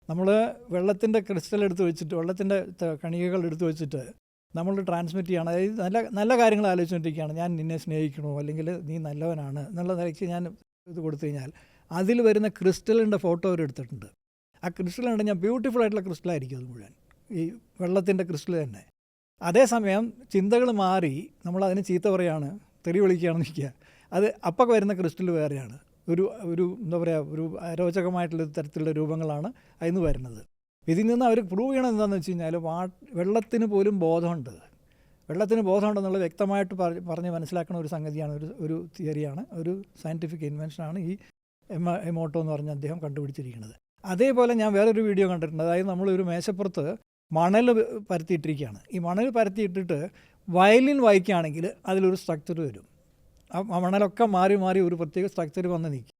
നമ്മൾ വെള്ളത്തിന്റെ ക്രിസ്റ്റൽ എടുത്ത് വെച്ചിട്ട് വെള്ളത്തിന്റെ കണികകൾ എടുത്ത് വെച്ചിട്ട് നമ്മൾ ട്രാൻസ്മിറ്റ് ചെയ്യണം. അതായത് നല്ല നല്ല കാര്യങ്ങൾ ആലോചിച്ചുകൊണ്ടിരിക്കുകയാണ്. ഞാൻ നിന്നെ സ്നേഹിക്കണോ? അല്ലെങ്കിൽ നീ നല്ലവനാണ് എന്നുള്ള നിലയ്ക്ക് ഞാൻ ഇത് കൊടുത്തു കഴിഞ്ഞാൽ അതിൽ വരുന്ന ക്രിസ്റ്റലിന്റെ ഫോട്ടോ അവർ എടുത്തിട്ടുണ്ട്. ആ ക്രിസ്റ്റൽ ഞാൻ ബ്യൂട്ടിഫുൾ ആയിട്ടുള്ള ക്രിസ്റ്റലായിരിക്കും അത് മുഴുവൻ. ഈ വെള്ളത്തിന്റെ ക്രിസ്റ്റൽ തന്നെ. അതേസമയം ചിന്തകൾ മാറി നമ്മൾ അതിന് ചീത്ത പറയാണ് തെറി വിളിക്കുകയാണെന്ന് നിൽക്കുക അത് അപ്പം വരുന്ന ക്രിസ്റ്റൽ വേറെയാണ്. ഒരു ഒരു എന്താ പറയുക ഒരു അരോചകമായിട്ടുള്ള തരത്തിലുള്ള രൂപങ്ങളാണ് അതിന് വരുന്നത്. ഇതിൽ നിന്ന് അവർ പ്രൂവ് ചെയ്യണം എന്താണെന്ന് വെച്ച് കഴിഞ്ഞാൽ വാ വെള്ളത്തിന് പോലും ബോധമുണ്ട്. വെള്ളത്തിന് ബോധമുണ്ടെന്നുള്ള വ്യക്തമായിട്ട് പറഞ്ഞ് മനസ്സിലാക്കുന്ന ഒരു സംഗതിയാണ് ഒരു ഒരു തിയറിയാണ് ഒരു സയന്റിഫിക് ഇൻവെൻഷനാണ് ഈ എം എമോട്ടോ എന്ന് പറഞ്ഞ അദ്ദേഹം കണ്ടുപിടിച്ചിരിക്കുന്നത് അതേപോലെ ഞാൻ വേറൊരു വീഡിയോ കണ്ടിട്ടുണ്ട്. അതായത് നമ്മളൊരു മേശപ്പുറത്ത് മണൽ പരത്തിയിട്ടിരിക്കുകയാണ്. ഈ മണൽ പരത്തിയിട്ടിട്ട് വയലിൻ വായിക്കുകയാണെങ്കിൽ അതിലൊരു സ്ട്രക്ചർ വരും. ആ മണലൊക്കെ മാറി മാറി ഒരു പ്രത്യേക സ്ട്രക്ചർ വന്ന് നിൽക്കും.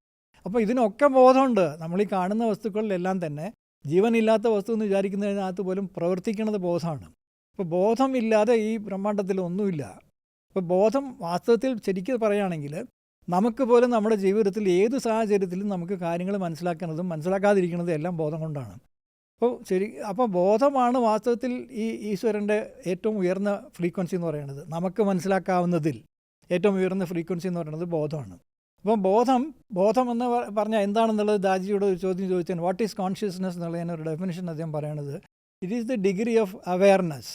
അപ്പോൾ ഇതിനൊക്കെ ബോധമുണ്ട്. നമ്മൾ ഈ കാണുന്ന വസ്തുക്കളിലെല്ലാം തന്നെ ജീവനില്ലാത്ത വസ്തു എന്ന് വിചാരിക്കുന്നതിനകത്ത് പോലും പ്രവർത്തിക്കുന്നത് ബോധമാണ്. അപ്പോൾ ബോധമില്ലാതെ ഈ ബ്രഹ്മാണ്ടത്തിൽ ഒന്നുമില്ല. അപ്പോൾ ബോധം വാസ്തവത്തിൽ ശരിക്കും പറയുകയാണെങ്കിൽ നമുക്ക് പോലും നമ്മുടെ ജീവിതത്തിൽ ഏത് സാഹചര്യത്തിലും നമുക്ക് കാര്യങ്ങൾ മനസ്സിലാക്കുന്നതും മനസ്സിലാക്കാതിരിക്കുന്നതും എല്ലാം ബോധം കൊണ്ടാണ്. അപ്പോൾ ശരി അപ്പോൾ ബോധമാണ് വാസ്തവത്തിൽ ഈ ഈശ്വരന്റെ ഏറ്റവും ഉയർന്ന ഫ്രീക്വൻസി എന്ന് പറയുന്നത്. നമുക്ക് മനസ്സിലാക്കാവുന്നതിൽ. ഏറ്റവും ഉയർന്ന ഫ്രീക്വൻസി എന്ന് പറയുന്നത് ബോധമാണ്. അപ്പം ബോധം ബോധം എന്ന് പറഞ്ഞാൽ എന്താണെന്നുള്ളത് ദാജിയോട് ഒരു ചോദ്യം ചോദിച്ചാൽ വാട്ട് ഈസ് കോൺഷ്യസ്നെസ് എന്നുള്ളതിന് ഒരു ഡെഫിനേഷൻ അദ്ദേഹം പറയുന്നത് it is the degree of awareness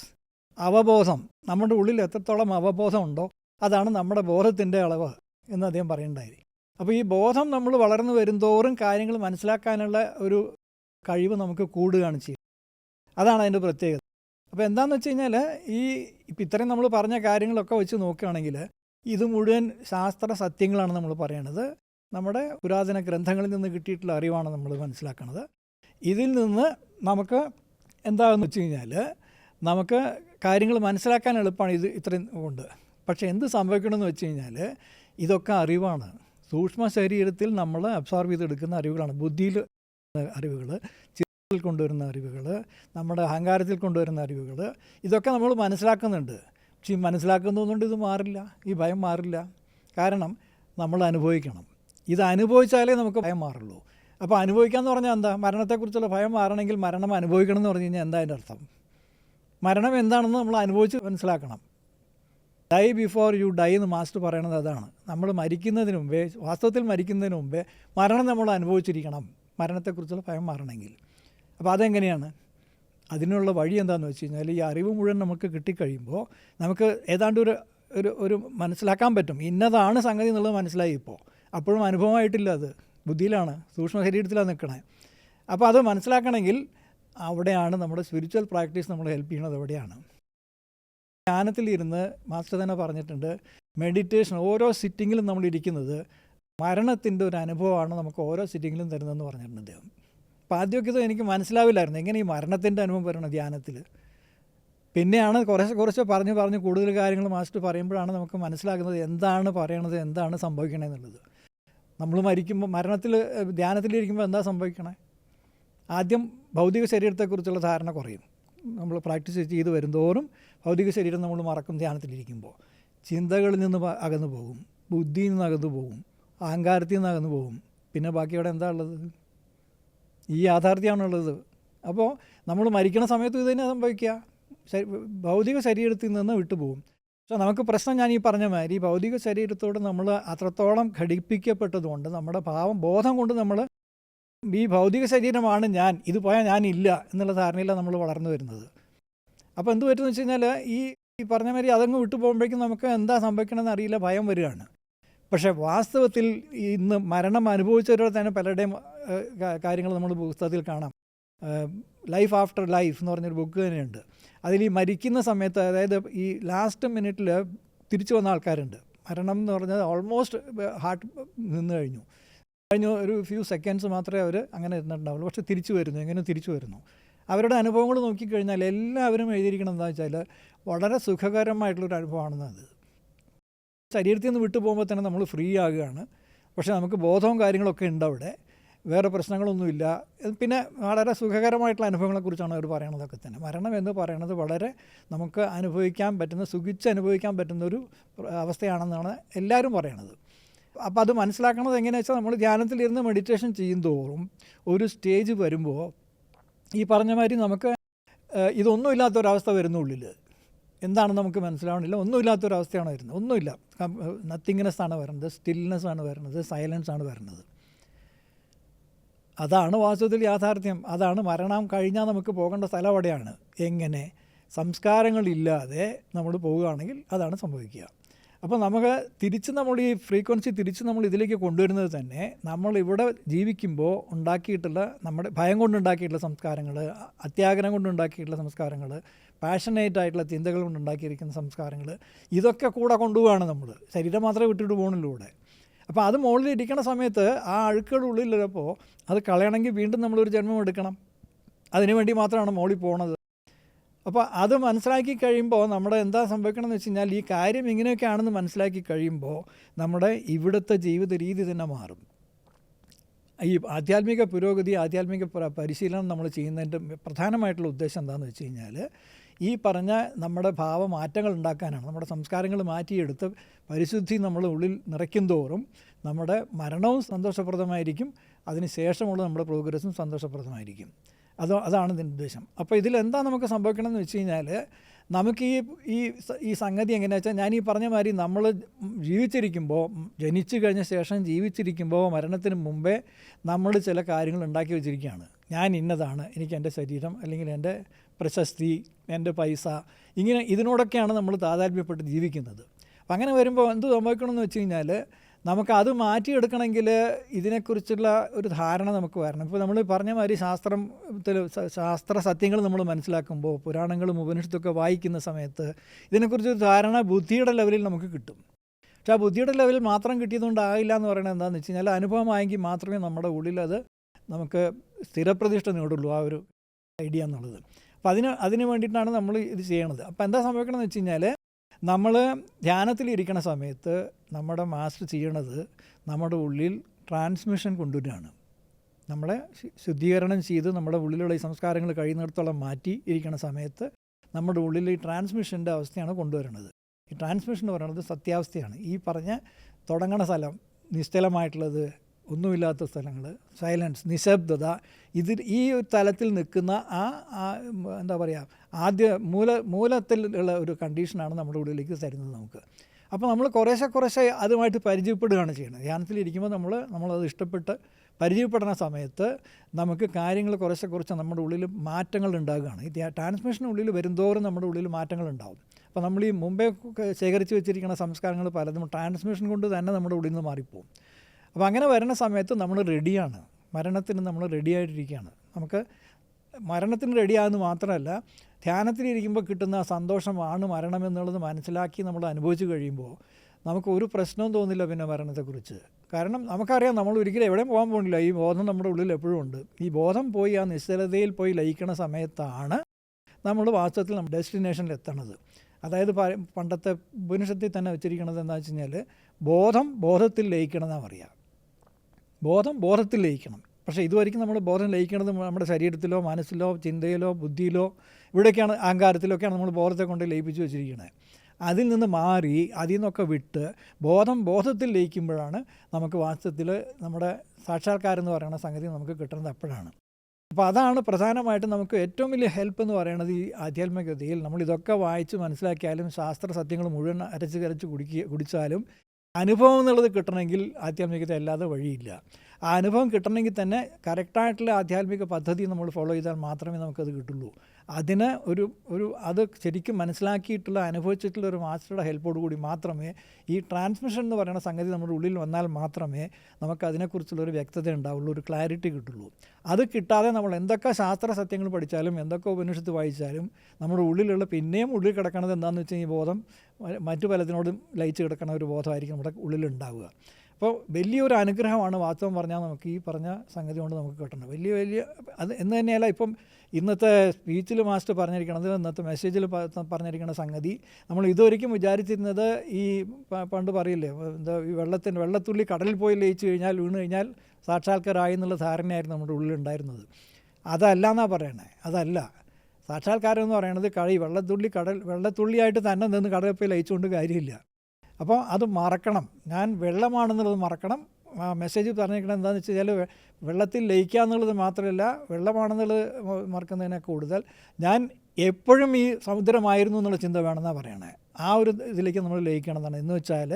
അവബോധം. നമ്മുടെ ഉള്ളിൽ എത്രത്തോളം അവബോധം ഉണ്ടോ അതാണ് നമ്മുടെ ബോധത്തിന്റെ അളവ് എന്ന് അദ്ദേഹം പറയേണ്ടായി. അപ്പോൾ ഈ ബോധം നമ്മൾ വളർന്നു വരുന്തോറും കാര്യങ്ങൾ മനസ്സിലാക്കാനുള്ള ഒരു കഴിവ് നമുക്ക് കൂടുകയാണ് ചെയ്യുന്നത്. അതാണ് അതിന്റെ പ്രത്യേകത. അപ്പോൾ എന്താണെന്ന് വെച്ച് കഴിഞ്ഞാൽ ഈ ഇപ്പം ഇത്രയും നമ്മൾ പറഞ്ഞ കാര്യങ്ങളൊക്കെ വെച്ച് നോക്കുകയാണെങ്കിൽ ഇത് മുഴുവൻ ശാസ്ത്ര സത്യങ്ങളാണ് നമ്മൾ പറയണത്. നമ്മുടെ പുരാതന ഗ്രന്ഥങ്ങളിൽ നിന്ന് കിട്ടിയിട്ടുള്ള അറിവാണ് നമ്മൾ മനസ്സിലാക്കുന്നത് ഇതിൽ നിന്ന് നമുക്ക് എന്താണെന്ന് വെച്ച് കഴിഞ്ഞാൽ നമുക്ക് കാര്യങ്ങൾ മനസ്സിലാക്കാൻ എളുപ്പമാണ് ഇത് ഇത്രയും കൊണ്ട്. പക്ഷേ എന്ത് സംഭവിക്കണമെന്ന് വെച്ച് കഴിഞ്ഞാൽ ഇതൊക്കെ അറിവാണ്. സൂക്ഷ്മ ശരീരത്തിൽ നമ്മൾ അബ്സോർവ് ചെയ്തെടുക്കുന്ന അറിവുകളാണ്. ബുദ്ധിയിൽ അറിവുകൾ ചിത്രത്തിൽ കൊണ്ടുവരുന്ന അറിവുകൾ നമ്മുടെ അഹങ്കാരത്തിൽ കൊണ്ടുവരുന്ന അറിവുകൾ ഇതൊക്കെ നമ്മൾ മനസ്സിലാക്കുന്നുണ്ട്. പക്ഷേ മനസ്സിലാക്കുന്നതുകൊണ്ട് ഇത് മാറില്ല ഈ ഭയം മാറില്ല. കാരണം നമ്മൾ അനുഭവിക്കണം. ഇത് അനുഭവിച്ചാലേ നമുക്ക് ഭയം മാറുള്ളൂ. അപ്പോൾ അനുഭവിക്കാമെന്ന് പറഞ്ഞാൽ എന്താ? മരണത്തെക്കുറിച്ചുള്ള ഭയം മാറണമെങ്കിൽ മരണം അനുഭവിക്കണം എന്ന് പറഞ്ഞു കഴിഞ്ഞാൽ എന്താ അതിന്റെ അർത്ഥം? മരണം എന്താണെന്ന് നമ്മൾ അനുഭവിച്ച് മനസ്സിലാക്കണം. ഡൈ ബിഫോർ യു ഡൈ എന്ന് മാസ്റ്റർ പറയണത് അതാണ്. നമ്മൾ മരിക്കുന്നതിന് മുമ്പേ വാസ്തവത്തിൽ മരിക്കുന്നതിന് മുമ്പേ മരണം നമ്മൾ അനുഭവിച്ചിരിക്കണം. മരണത്തെക്കുറിച്ചുള്ള ഭയം മാറണമെങ്കിൽ. അപ്പോൾ അതെങ്ങനെയാണ്? അതിനുള്ള വഴി എന്താണെന്ന് വെച്ച് കഴിഞ്ഞാൽ ഈ അറിവ് മുഴുവൻ നമുക്ക് കിട്ടിക്കഴിയുമ്പോൾ നമുക്ക് ഏതാണ്ട് ഒരു ഒരു ഒരു മനസ്സിലാക്കാൻ പറ്റും. ഇന്നതാണ് സംഗതി എന്നുള്ളത് മനസ്സിലായി ഇപ്പോൾ അപ്പോഴും അനുഭവമായിട്ടില്ല അത്. ബുദ്ധിയിലാണ് സൂക്ഷ്മ ശരീരത്തിലാണ് നിൽക്കണേ അപ്പോൾ അത് മനസ്സിലാക്കണമെങ്കിൽ അവിടെയാണ് നമ്മുടെ സ്പിരിച്വൽ പ്രാക്ടീസ് നമ്മൾ ഹെൽപ്പ് ചെയ്യുന്നത് അവിടെയാണ്. ധ്യാനത്തിലിരുന്ന് മാസ്റ്റർ തന്നെ പറഞ്ഞിട്ടുണ്ട് മെഡിറ്റേഷൻ ഓരോ സിറ്റിങ്ങിലും നമ്മൾ ഇരിക്കുന്നത് മരണത്തിന്റെ ഒരു അനുഭവമാണ് നമുക്ക് ഓരോ സിറ്റിങ്ങിലും തരുന്നതെന്ന് പറഞ്ഞിട്ടുണ്ട് അദ്ദേഹം അപ്പോൾ ആദ്യമൊക്കെ എനിക്ക് മനസ്സിലാവില്ലായിരുന്നു. എങ്ങനെ ഈ മരണത്തിന്റെ അനുഭവം വരണം ധ്യാനത്തിൽ പിന്നെയാണ് കുറച്ച് കുറച്ച് പറഞ്ഞ് പറഞ്ഞ് കൂടുതൽ കാര്യങ്ങൾ മാസ്റ്റർ പറയുമ്പോഴാണ് നമുക്ക് മനസ്സിലാക്കുന്നത് എന്താണ് പറയണത് എന്താണ് സംഭവിക്കണേ എന്നുള്ളത്. നമ്മൾ മരിക്കുമ്പോൾ മരണത്തിൽ ധ്യാനത്തിലിരിക്കുമ്പോൾ എന്താ സംഭവിക്കണേ? ആദ്യം ഭൗതിക ശരീരത്തെക്കുറിച്ചുള്ള ധാരണ കുറയും. നമ്മൾ പ്രാക്ടീസ് ചെയ്ത് വരുന്തോറും ഭൗതിക ശരീരം നമ്മൾ മറക്കും ധ്യാനത്തിലിരിക്കുമ്പോൾ ചിന്തകളിൽ നിന്ന് അകന്നു പോകും. ബുദ്ധിയിൽ നിന്ന് അകന്നു പോകും. അഹങ്കാരത്തിൽ നിന്ന് അകന്നു പോകും. പിന്നെ ബാക്കി അവിടെ എന്താ ഉള്ളത്? ഈ യാഥാർത്ഥ്യമാണുള്ളത്. അപ്പോൾ നമ്മൾ മരിക്കുന്ന സമയത്ത് ഇത് തന്നെ സംഭവിക്കുക. ഭൗതിക ശരീരത്തിൽ നിന്ന് വിട്ടുപോകും. പക്ഷേ നമുക്ക് പ്രശ്നം ഞാൻ ഈ പറഞ്ഞ മാതിരി ഭൗതിക ശരീരത്തോട് നമ്മൾ അത്രത്തോളം ഘടിപ്പിക്കപ്പെട്ടതുകൊണ്ട് നമ്മുടെ ഭാവം ബോധം കൊണ്ട് നമ്മൾ ഈ ഭൗതിക ശരീരമാണ് ഞാൻ ഇത് പോയാൽ ഞാനില്ല എന്നുള്ള ധാരണയിലാണ് നമ്മൾ വളർന്നു വരുന്നത്. അപ്പോൾ എന്ത് പറ്റുമെന്ന് വെച്ച് കഴിഞ്ഞാൽ ഈ ഈ പറഞ്ഞ മാതിരി അതങ്ങ് വിട്ടു പോകുമ്പോഴേക്കും നമുക്ക് എന്താ സംഭവിക്കണമെന്ന് അറിയില്ല ഭയം വരികയാണ്. പക്ഷേ വാസ്തവത്തിൽ ഇന്ന് മരണം അനുഭവിച്ചവരോട് തന്നെ പലരുടെയും കാര്യങ്ങൾ നമ്മൾ പുസ്തകത്തിൽ കാണാം. ലൈഫ് ആഫ്റ്റർ ലൈഫ് എന്ന് പറഞ്ഞൊരു ബുക്ക് തന്നെയുണ്ട്. അതിൽ ഈ മരിക്കുന്ന സമയത്ത് അതായത് ഈ ലാസ്റ്റ് മിനിറ്റിൽ തിരിച്ചു വന്ന ആൾക്കാരുണ്ട്. മരണം എന്ന് പറഞ്ഞാൽ ഓൾമോസ്റ്റ് ഹാർട്ട് നിന്ന് കഴിഞ്ഞു. കഴിഞ്ഞു ഒരു ഫ്യൂ സെക്കൻഡ്സ് മാത്രമേ അവർ അങ്ങനെ ഇരുന്നിട്ടുണ്ടാവുള്ളൂ. പക്ഷേ തിരിച്ചു വരുന്നു എങ്ങനെ തിരിച്ചു വരുന്നു. അവരുടെ അനുഭവങ്ങൾ നോക്കിക്കഴിഞ്ഞാൽ എല്ലാവരും എഴുതിയിരിക്കണം എന്താ വെച്ചാൽ വളരെ സുഖകരമായിട്ടുള്ളൊരു അനുഭവമാണെന്നത്. ശരീരത്തിൽ നിന്ന് വിട്ടു പോകുമ്പോൾ തന്നെ നമ്മൾ ഫ്രീ ആകുകയാണ്. പക്ഷേ നമുക്ക് ബോധവും കാര്യങ്ങളൊക്കെ ഉണ്ട് അവിടെ. വേറെ പ്രശ്നങ്ങളൊന്നുമില്ല. പിന്നെ വളരെ സുഖകരമായിട്ടുള്ള അനുഭവങ്ങളെക്കുറിച്ചാണ് അവർ പറയണതൊക്കെ തന്നെ. മരണം എന്ന് പറയുന്നത് വളരെ നമുക്ക് അനുഭവിക്കാൻ പറ്റുന്ന സുഖിച്ച് അനുഭവിക്കാൻ പറ്റുന്ന ഒരു അവസ്ഥയാണെന്നാണ് എല്ലാവരും പറയണത്. അപ്പോൾ അത് മനസ്സിലാക്കണത് എങ്ങനെയാണെന്ന് വെച്ചാൽ നമ്മൾ ധ്യാനത്തിലിരുന്ന് മെഡിറ്റേഷൻ ചെയ്യും തോറും ഒരു സ്റ്റേജ് വരുമ്പോൾ ഈ പറഞ്ഞ മാതിരി നമുക്ക് ഇതൊന്നുമില്ലാത്തൊരവസ്ഥ വരുന്ന ഉള്ളിൽ എന്താണ് നമുക്ക് മനസ്സിലാവണില്ല. ഒന്നുമില്ലാത്തൊരവസ്ഥയാണ് വരുന്നത്. ഒന്നുമില്ല. നത്തിങ്നെസ് ആണ് വരുന്നത്. സ്റ്റിൽനെസ് ആണ് വരുന്നത്. സൈലൻസ് ആണ് വരുന്നത്. അതാണ് വാസ്തവത്തിൽ യാഥാർത്ഥ്യം. അതാണ് മരണം കഴിഞ്ഞാൽ നമുക്ക് പോകേണ്ട സ്ഥലം അവിടെയാണ്. എങ്ങനെ? സംസ്കാരങ്ങളില്ലാതെ നമ്മൾ പോവുകയാണെങ്കിൽ അതാണ് സംഭവിക്കുക. അപ്പോൾ നമുക്ക് തിരിച്ച് നമ്മൾ ഈ ഫ്രീക്വൻസി തിരിച്ച് നമ്മൾ ഇതിലേക്ക് കൊണ്ടുവരുന്നത് തന്നെ നമ്മൾ ഇവിടെ ജീവിക്കുമ്പോൾ ഉണ്ടാക്കിയിട്ടുള്ള നമ്മുടെ ഭയം കൊണ്ടുണ്ടാക്കിയിട്ടുള്ള സംസ്കാരങ്ങൾ അത്യാഗ്രഹം കൊണ്ടുണ്ടാക്കിയിട്ടുള്ള സംസ്കാരങ്ങൾ പാഷനേറ്റ് ആയിട്ടുള്ള ചിന്തകൾ കൊണ്ടുണ്ടാക്കിയിരിക്കുന്ന സംസ്കാരങ്ങൾ ഇതൊക്കെ കൂടെ കൊണ്ടുപോവാണ് നമ്മൾ. ശരീരം മാത്രമേ വിട്ടിട്ട് പോകണുള്ളൂ ഇവിടെ. അപ്പോൾ അത് മുകളിൽ ഇരിക്കണ സമയത്ത് ആ അഴുക്കുകളുടെ ഉള്ളിലുള്ളപ്പോൾ അത് കളയണമെങ്കിൽ വീണ്ടും നമ്മളൊരു ജന്മം എടുക്കണം. അതിനുവേണ്ടി മാത്രമാണ് മോളിൽ പോണത്. അപ്പോൾ അത് മനസ്സിലാക്കി കഴിയുമ്പോൾ നമ്മുടെ എന്താ സംഭവിക്കണമെന്ന് വെച്ച് കഴിഞ്ഞാൽ ഈ കാര്യം ഇങ്ങനെയൊക്കെയാണെന്ന് മനസ്സിലാക്കി കഴിയുമ്പോൾ നമ്മുടെ ഇവിടുത്തെ ജീവിത രീതി തന്നെ മാറും. ഈ ആധ്യാത്മിക പുരോഗതി ആധ്യാത്മിക പരിശീലനം നമ്മൾ ചെയ്യുന്നതിന്റെ പ്രധാനമായിട്ടുള്ള ഉദ്ദേശം എന്താണെന്ന് വെച്ച് കഴിഞ്ഞാൽ ഈ പറഞ്ഞ നമ്മുടെ ഭാവമാറ്റങ്ങൾ ഉണ്ടാക്കാനാണ്. നമ്മുടെ സംസ്കാരങ്ങൾ മാറ്റിയെടുത്ത് പരിശുദ്ധി നമ്മൾ ഉള്ളിൽ നിറയ്ക്കും തോറും നമ്മുടെ മരണവും സന്തോഷപ്രദമായിരിക്കും. അതിന് ശേഷമുള്ള നമ്മുടെ പ്രോഗ്രസ്സും സന്തോഷപ്രദമായിരിക്കും. അത് അതാണ് ഇതിന്റെ ഉദ്ദേശം. അപ്പോൾ ഇതിലെന്താ നമുക്ക് സംഭവിക്കണമെന്ന് വെച്ച് കഴിഞ്ഞാൽ നമുക്ക് ഈ ഈ ഈ സംഗതി എങ്ങനെയാ വെച്ചാൽ ഞാൻ ഈ പറഞ്ഞ മാതിരി നമ്മൾ ജീവിച്ചിരിക്കുമ്പോൾ ജനിച്ചു കഴിഞ്ഞ ശേഷം ജീവിച്ചിരിക്കുമ്പോൾ മരണത്തിന് മുമ്പേ നമ്മൾ ചില കാര്യങ്ങൾ ഉണ്ടാക്കി വെച്ചിരിക്കുകയാണ്. ഞാൻ ഇന്നതാണ് എനിക്ക് എന്റെ ശരീരം അല്ലെങ്കിൽ എന്റെ പ്രശസ്തി എന്റെ പൈസ ഇങ്ങനെ ഇതിനോടൊക്കെയാണ് നമ്മൾ താതാത്മ്യപ്പെട്ട് ജീവിക്കുന്നത്. അങ്ങനെ വരുമ്പോൾ എന്ത് സംഭവിക്കണമെന്ന് വെച്ച് കഴിഞ്ഞാൽ നമുക്ക് അത് മാറ്റിയെടുക്കണമെങ്കിൽ ഇതിനെക്കുറിച്ചുള്ള ഒരു ധാരണ നമുക്ക് വരണം. ഇപ്പോൾ നമ്മൾ പറഞ്ഞ മാതിരി ശാസ്ത്രത്തിൽ ശാസ്ത്ര സത്യങ്ങൾ നമ്മൾ മനസ്സിലാക്കുമ്പോൾ പുരാണങ്ങളും ഉപനിഷത്തൊക്കെ വായിക്കുന്ന സമയത്ത് ഇതിനെക്കുറിച്ചൊരു ധാരണ ബുദ്ധിയുടെ ലെവലിൽ നമുക്ക് കിട്ടും. പക്ഷേ ആ ബുദ്ധിയുടെ ലെവലിൽ മാത്രം കിട്ടിയതുകൊണ്ടാകില്ല എന്ന് പറയുന്നത് എന്താണെന്ന് വെച്ച് കഴിഞ്ഞാൽ അനുഭവമായെങ്കിൽ മാത്രമേ നമ്മുടെ ഉള്ളിൽ അത് നമുക്ക് സ്ഥിരപ്രതിഷ്ഠ നേടുള്ളൂ ആ ഒരു ഐഡിയ എന്നുള്ളത്. അപ്പോൾ അതിന് അതിന് വേണ്ടിയിട്ടാണ് നമ്മൾ ഇത് ചെയ്യണത്. അപ്പോൾ എന്താ സംഭവിക്കണമെന്ന് വെച്ച് കഴിഞ്ഞാൽ നമ്മൾ ധ്യാനത്തിൽ ഇരിക്കുന്ന സമയത്ത് നമ്മുടെ മാസ്റ്റർ ചെയ്യണത് നമ്മുടെ ഉള്ളിൽ ട്രാൻസ്മിഷൻ കൊണ്ടുവരികയാണ്. നമ്മളെ ശുദ്ധീകരണം ചെയ്ത് നമ്മുടെ ഉള്ളിലുള്ള ഈ സംസ്കാരങ്ങൾ കഴിയുന്നിടത്തോളം മാറ്റി ഇരിക്കുന്ന സമയത്ത് നമ്മുടെ ഉള്ളിൽ ഈ ട്രാൻസ്മിഷന്റെ അവസ്ഥയാണ് കൊണ്ടുവരുന്നത് ഈ ട്രാൻസ്മിഷൻ എന്ന് പറയുന്നത് സത്യാവസ്ഥയാണ്. ഈ പറഞ്ഞ തുടങ്ങണ സ്ഥലം നിശ്ചലമായിട്ടുള്ളത് ഒന്നുമില്ലാത്ത സ്ഥലങ്ങൾ സൈലൻസ് നിശബ്ദത. ഇതിൽ ഈ ഒരു തലത്തിൽ നിൽക്കുന്ന ആ എന്താ പറയുക ആദ്യ മൂല മൂലത്തിൽ ഉള്ള ഒരു കണ്ടീഷനാണ് നമ്മുടെ ഉള്ളിലേക്ക് തരുന്നത് നമുക്ക്. അപ്പോൾ നമ്മൾ കുറേശ്ശെ കുറേശ്ശെ അതുമായിട്ട് പരിചയപ്പെടുകയാണ് ചെയ്യുന്നത്. ധ്യാനത്തിലിരിക്കുമ്പോൾ നമ്മൾ നമ്മളത് ഇഷ്ടപ്പെട്ട് പരിചയപ്പെടുന്ന സമയത്ത് നമുക്ക് കാര്യങ്ങൾ കുറേശ്ശെ കുറച്ച് നമ്മുടെ ഉള്ളിൽ മാറ്റങ്ങൾ ഉണ്ടാകുകയാണ്. ഈ ട്രാൻസ്മിഷനുള്ളിൽ വരുന്തോറും നമ്മുടെ ഉള്ളിൽ മാറ്റങ്ങൾ ഉണ്ടാകും അപ്പോൾ നമ്മൾ ഈ മുമ്പേ ശേഖരിച്ച് വെച്ചിരിക്കുന്ന സംസ്കാരങ്ങൾ പലതും ട്രാൻസ്മിഷൻ കൊണ്ട് തന്നെ നമ്മുടെ ഉള്ളിൽ നിന്ന് മാറിപ്പോവും. അപ്പോൾ അങ്ങനെ വരുന്ന സമയത്ത് നമ്മൾ റെഡിയാണ് മരണത്തിന് നമ്മൾ റെഡിയായിട്ടിരിക്കുകയാണ് നമുക്ക് മരണത്തിന് റെഡിയാകുന്നു മാത്രമല്ല ധ്യാനത്തിലിരിക്കുമ്പോൾ കിട്ടുന്ന സന്തോഷമാണ് മരണം എന്നുള്ളത് മനസ്സിലാക്കി നമ്മൾ അനുഭവിച്ചു കഴിയുമ്പോൾ നമുക്ക് ഒരു പ്രശ്നവും തോന്നില്ല പിന്നെ മരണത്തെക്കുറിച്ച്. കാരണം നമുക്കറിയാം നമ്മൾ ഒരിക്കലും എവിടെയും പോകാൻ പോകുന്നില്ല. ഈ ബോധം നമ്മുടെ ഉള്ളിൽ എപ്പോഴും ഉണ്ട്. ഈ ബോധം പോയി ആ നിശ്ചലതയിൽ പോയി ലയിക്കണ സമയത്താണ് നമ്മൾ വാസ്തവത്തിൽ നമ്മുടെ ഡെസ്റ്റിനേഷനിൽ എത്തണത്. അതായത് പണ്ടത്തെ ഉപനിഷത്തിൽ തന്നെ വെച്ചിരിക്കണത് എന്താ വെച്ച് കഴിഞ്ഞാൽ ബോധം ബോധത്തിൽ ലയിക്കണമെന്നാണ് പറയുക ബോധം ബോധത്തിൽ ലയിക്കണം. പക്ഷേ ഇതുവരെയ്ക്കും നമ്മൾ ബോധം ലയിക്കുന്നത് നമ്മുടെ ശരീരത്തിലോ മനസ്സിലോ ചിന്തയിലോ ബുദ്ധിയിലോ ഇവിടെയൊക്കെയാണ് അഹങ്കാരത്തിലൊക്കെയാണ് നമ്മൾ ബോധത്തെ കൊണ്ട് ലയിപ്പിച്ച് വെച്ചിരിക്കുന്നത് അതിൽ നിന്ന് മാറി അതിൽ നിന്നൊക്കെ വിട്ട് ബോധം ബോധത്തിൽ ലയിക്കുമ്പോഴാണ് നമുക്ക് വാസ്തവത്തിൽ നമ്മുടെ സാക്ഷാത്കാരം എന്ന് പറയുന്ന സംഗതി നമുക്ക് കിട്ടുന്നത് അപ്പോഴാണ്. അപ്പോൾ അതാണ് പ്രധാനമായിട്ട് നമുക്ക് ഏറ്റവും വലിയ ഹെൽപ്പ് എന്ന് പറയുന്നത് ഈ ആധ്യാത്മികതയിൽ. നമ്മൾ ഇതൊക്കെ വായിച്ച് മനസ്സിലാക്കിയാലും ശാസ്ത്ര സത്യങ്ങൾ മുഴുവൻ അരച്ച് കരച്ച് കുടിക്കുക കുടിച്ചാലും അനുഭവം എന്നുള്ളത് കിട്ടണമെങ്കിൽ ആധ്യാത്മികത അല്ലാതെ വഴിയില്ല. ആ അനുഭവം കിട്ടണമെങ്കിൽ തന്നെ കറക്റ്റായിട്ടുള്ള ആധ്യാത്മിക പദ്ധതി നമ്മൾ ഫോളോ ചെയ്താൽ മാത്രമേ നമുക്കത് കിട്ടുള്ളൂ. അതിന് ഒരു ഒരു അത് ശരിക്കും മനസ്സിലാക്കിയിട്ടുള്ള അനുഭവിച്ചിട്ടുള്ള ഒരു മാസ്റ്ററുടെ ഹെൽപ്പോട് കൂടി മാത്രമേ ഈ ട്രാൻസ്മിഷൻ എന്ന് പറയുന്ന സംഗതി നമ്മുടെ ഉള്ളിൽ വന്നാൽ മാത്രമേ നമുക്ക് അതിനെക്കുറിച്ചുള്ള ഒരു വ്യക്തത ഉണ്ടാവുള്ളൂ ഒരു ക്ലാരിറ്റി കിട്ടുള്ളൂ. അത് കിട്ടാതെ നമ്മൾ എന്തൊക്കെ ശാസ്ത്ര സത്യങ്ങൾ പഠിച്ചാലും എന്തൊക്കെ ഉപനിഷത്ത് വായിച്ചാലും നമ്മുടെ ഉള്ളിലുള്ള പിന്നെയും ഉള്ളിൽ കിടക്കണത് എന്താണെന്ന് വെച്ച് കഴിഞ്ഞാൽ ഈ ബോധം മറ്റു പലതിനോടും ലയിച്ച് കിടക്കണ ഒരു ബോധമായിരിക്കും നമ്മുടെ ഉള്ളിലുണ്ടാവുക. അപ്പോൾ വലിയൊരു അനുഗ്രഹമാണ് വാസ്തവം പറഞ്ഞാൽ നമുക്ക് ഈ പറഞ്ഞ സംഗതി കൊണ്ട് നമുക്ക് കിട്ടുന്നത് വലിയ വലിയ അത് എന്ന് തന്നെയല്ല ഇപ്പം ഇന്നത്തെ സ്പീച്ചിൽ മാസ്റ്റർ പറഞ്ഞിരിക്കണത് ഇന്നത്തെ മെസ്സേജിൽ പറഞ്ഞിരിക്കുന്ന സംഗതി. നമ്മൾ ഇതൊരിക്കും വിചാരിച്ചിരുന്നത് ഈ പണ്ട് പറയില്ലേ എന്താ ഈ വെള്ളത്തിന് വെള്ളത്തുള്ളി കടലിൽ പോയി ലയിച്ചു കഴിഞ്ഞാൽ വീണ് കഴിഞ്ഞാൽ സാക്ഷാത്കാരായി എന്നുള്ള ധാരണയായിരുന്നു നമ്മുടെ ഉള്ളിലുണ്ടായിരുന്നത് അതല്ല എന്നാണ് പറയണേ അതല്ല. സാക്ഷാത്കാരം എന്ന് പറയുന്നത് കളി വെള്ളത്തുള്ളി കടൽ വെള്ളത്തുള്ളിയായിട്ട് തന്നെ നിന്ന് കടലിൽ പോയി ലയിച്ചുകൊണ്ട് കാര്യമില്ല. അപ്പോൾ അത് മറക്കണം. ഞാൻ വെള്ളമാണെന്നുള്ളത് മറക്കണം. മെസ്സേജ് പറഞ്ഞിരിക്കണം എന്താണെന്ന് വെച്ച് കഴിഞ്ഞാൽ വെള്ളത്തിൽ ലയിക്കുക എന്നുള്ളത് മാത്രമല്ല വെള്ളമാണെന്നുള്ളത് മറക്കുന്നതിനെ കൂടുതൽ ഞാൻ എപ്പോഴും ഈ സമുദ്രമായിരുന്നു എന്നുള്ള ചിന്ത വേണമെന്നാണ് പറയണേ. ആ ഒരു ഇതിലേക്ക് നമ്മൾ ലയിക്കണം എന്നാണ് എന്ന് വെച്ചാൽ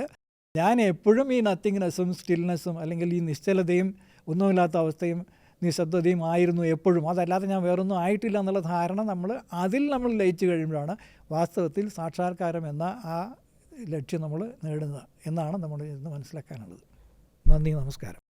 ഞാൻ എപ്പോഴും ഈ നത്തിങ്നെസ്സും സ്റ്റിൽനെസ്സും അല്ലെങ്കിൽ ഈ നിശ്ചലതയും ഒന്നുമില്ലാത്ത അവസ്ഥയും നിശബ്ദതയും ആയിരുന്നു എപ്പോഴും. അതല്ലാതെ ഞാൻ വേറൊന്നും ആയിട്ടില്ല എന്നുള്ള ധാരണ നമ്മൾ അതിൽ നമ്മൾ ലയിച്ചു കഴിയുമ്പോഴാണ് വാസ്തവത്തിൽ സാക്ഷാത്കാരം എന്ന ആ ലക്ഷ്യം നമ്മൾ നേടുന്നത് എന്നാണ് നമ്മൾ ഇന്ന് മനസ്സിലാക്കാനുള്ളത്. നന്ദി നമസ്കാരം.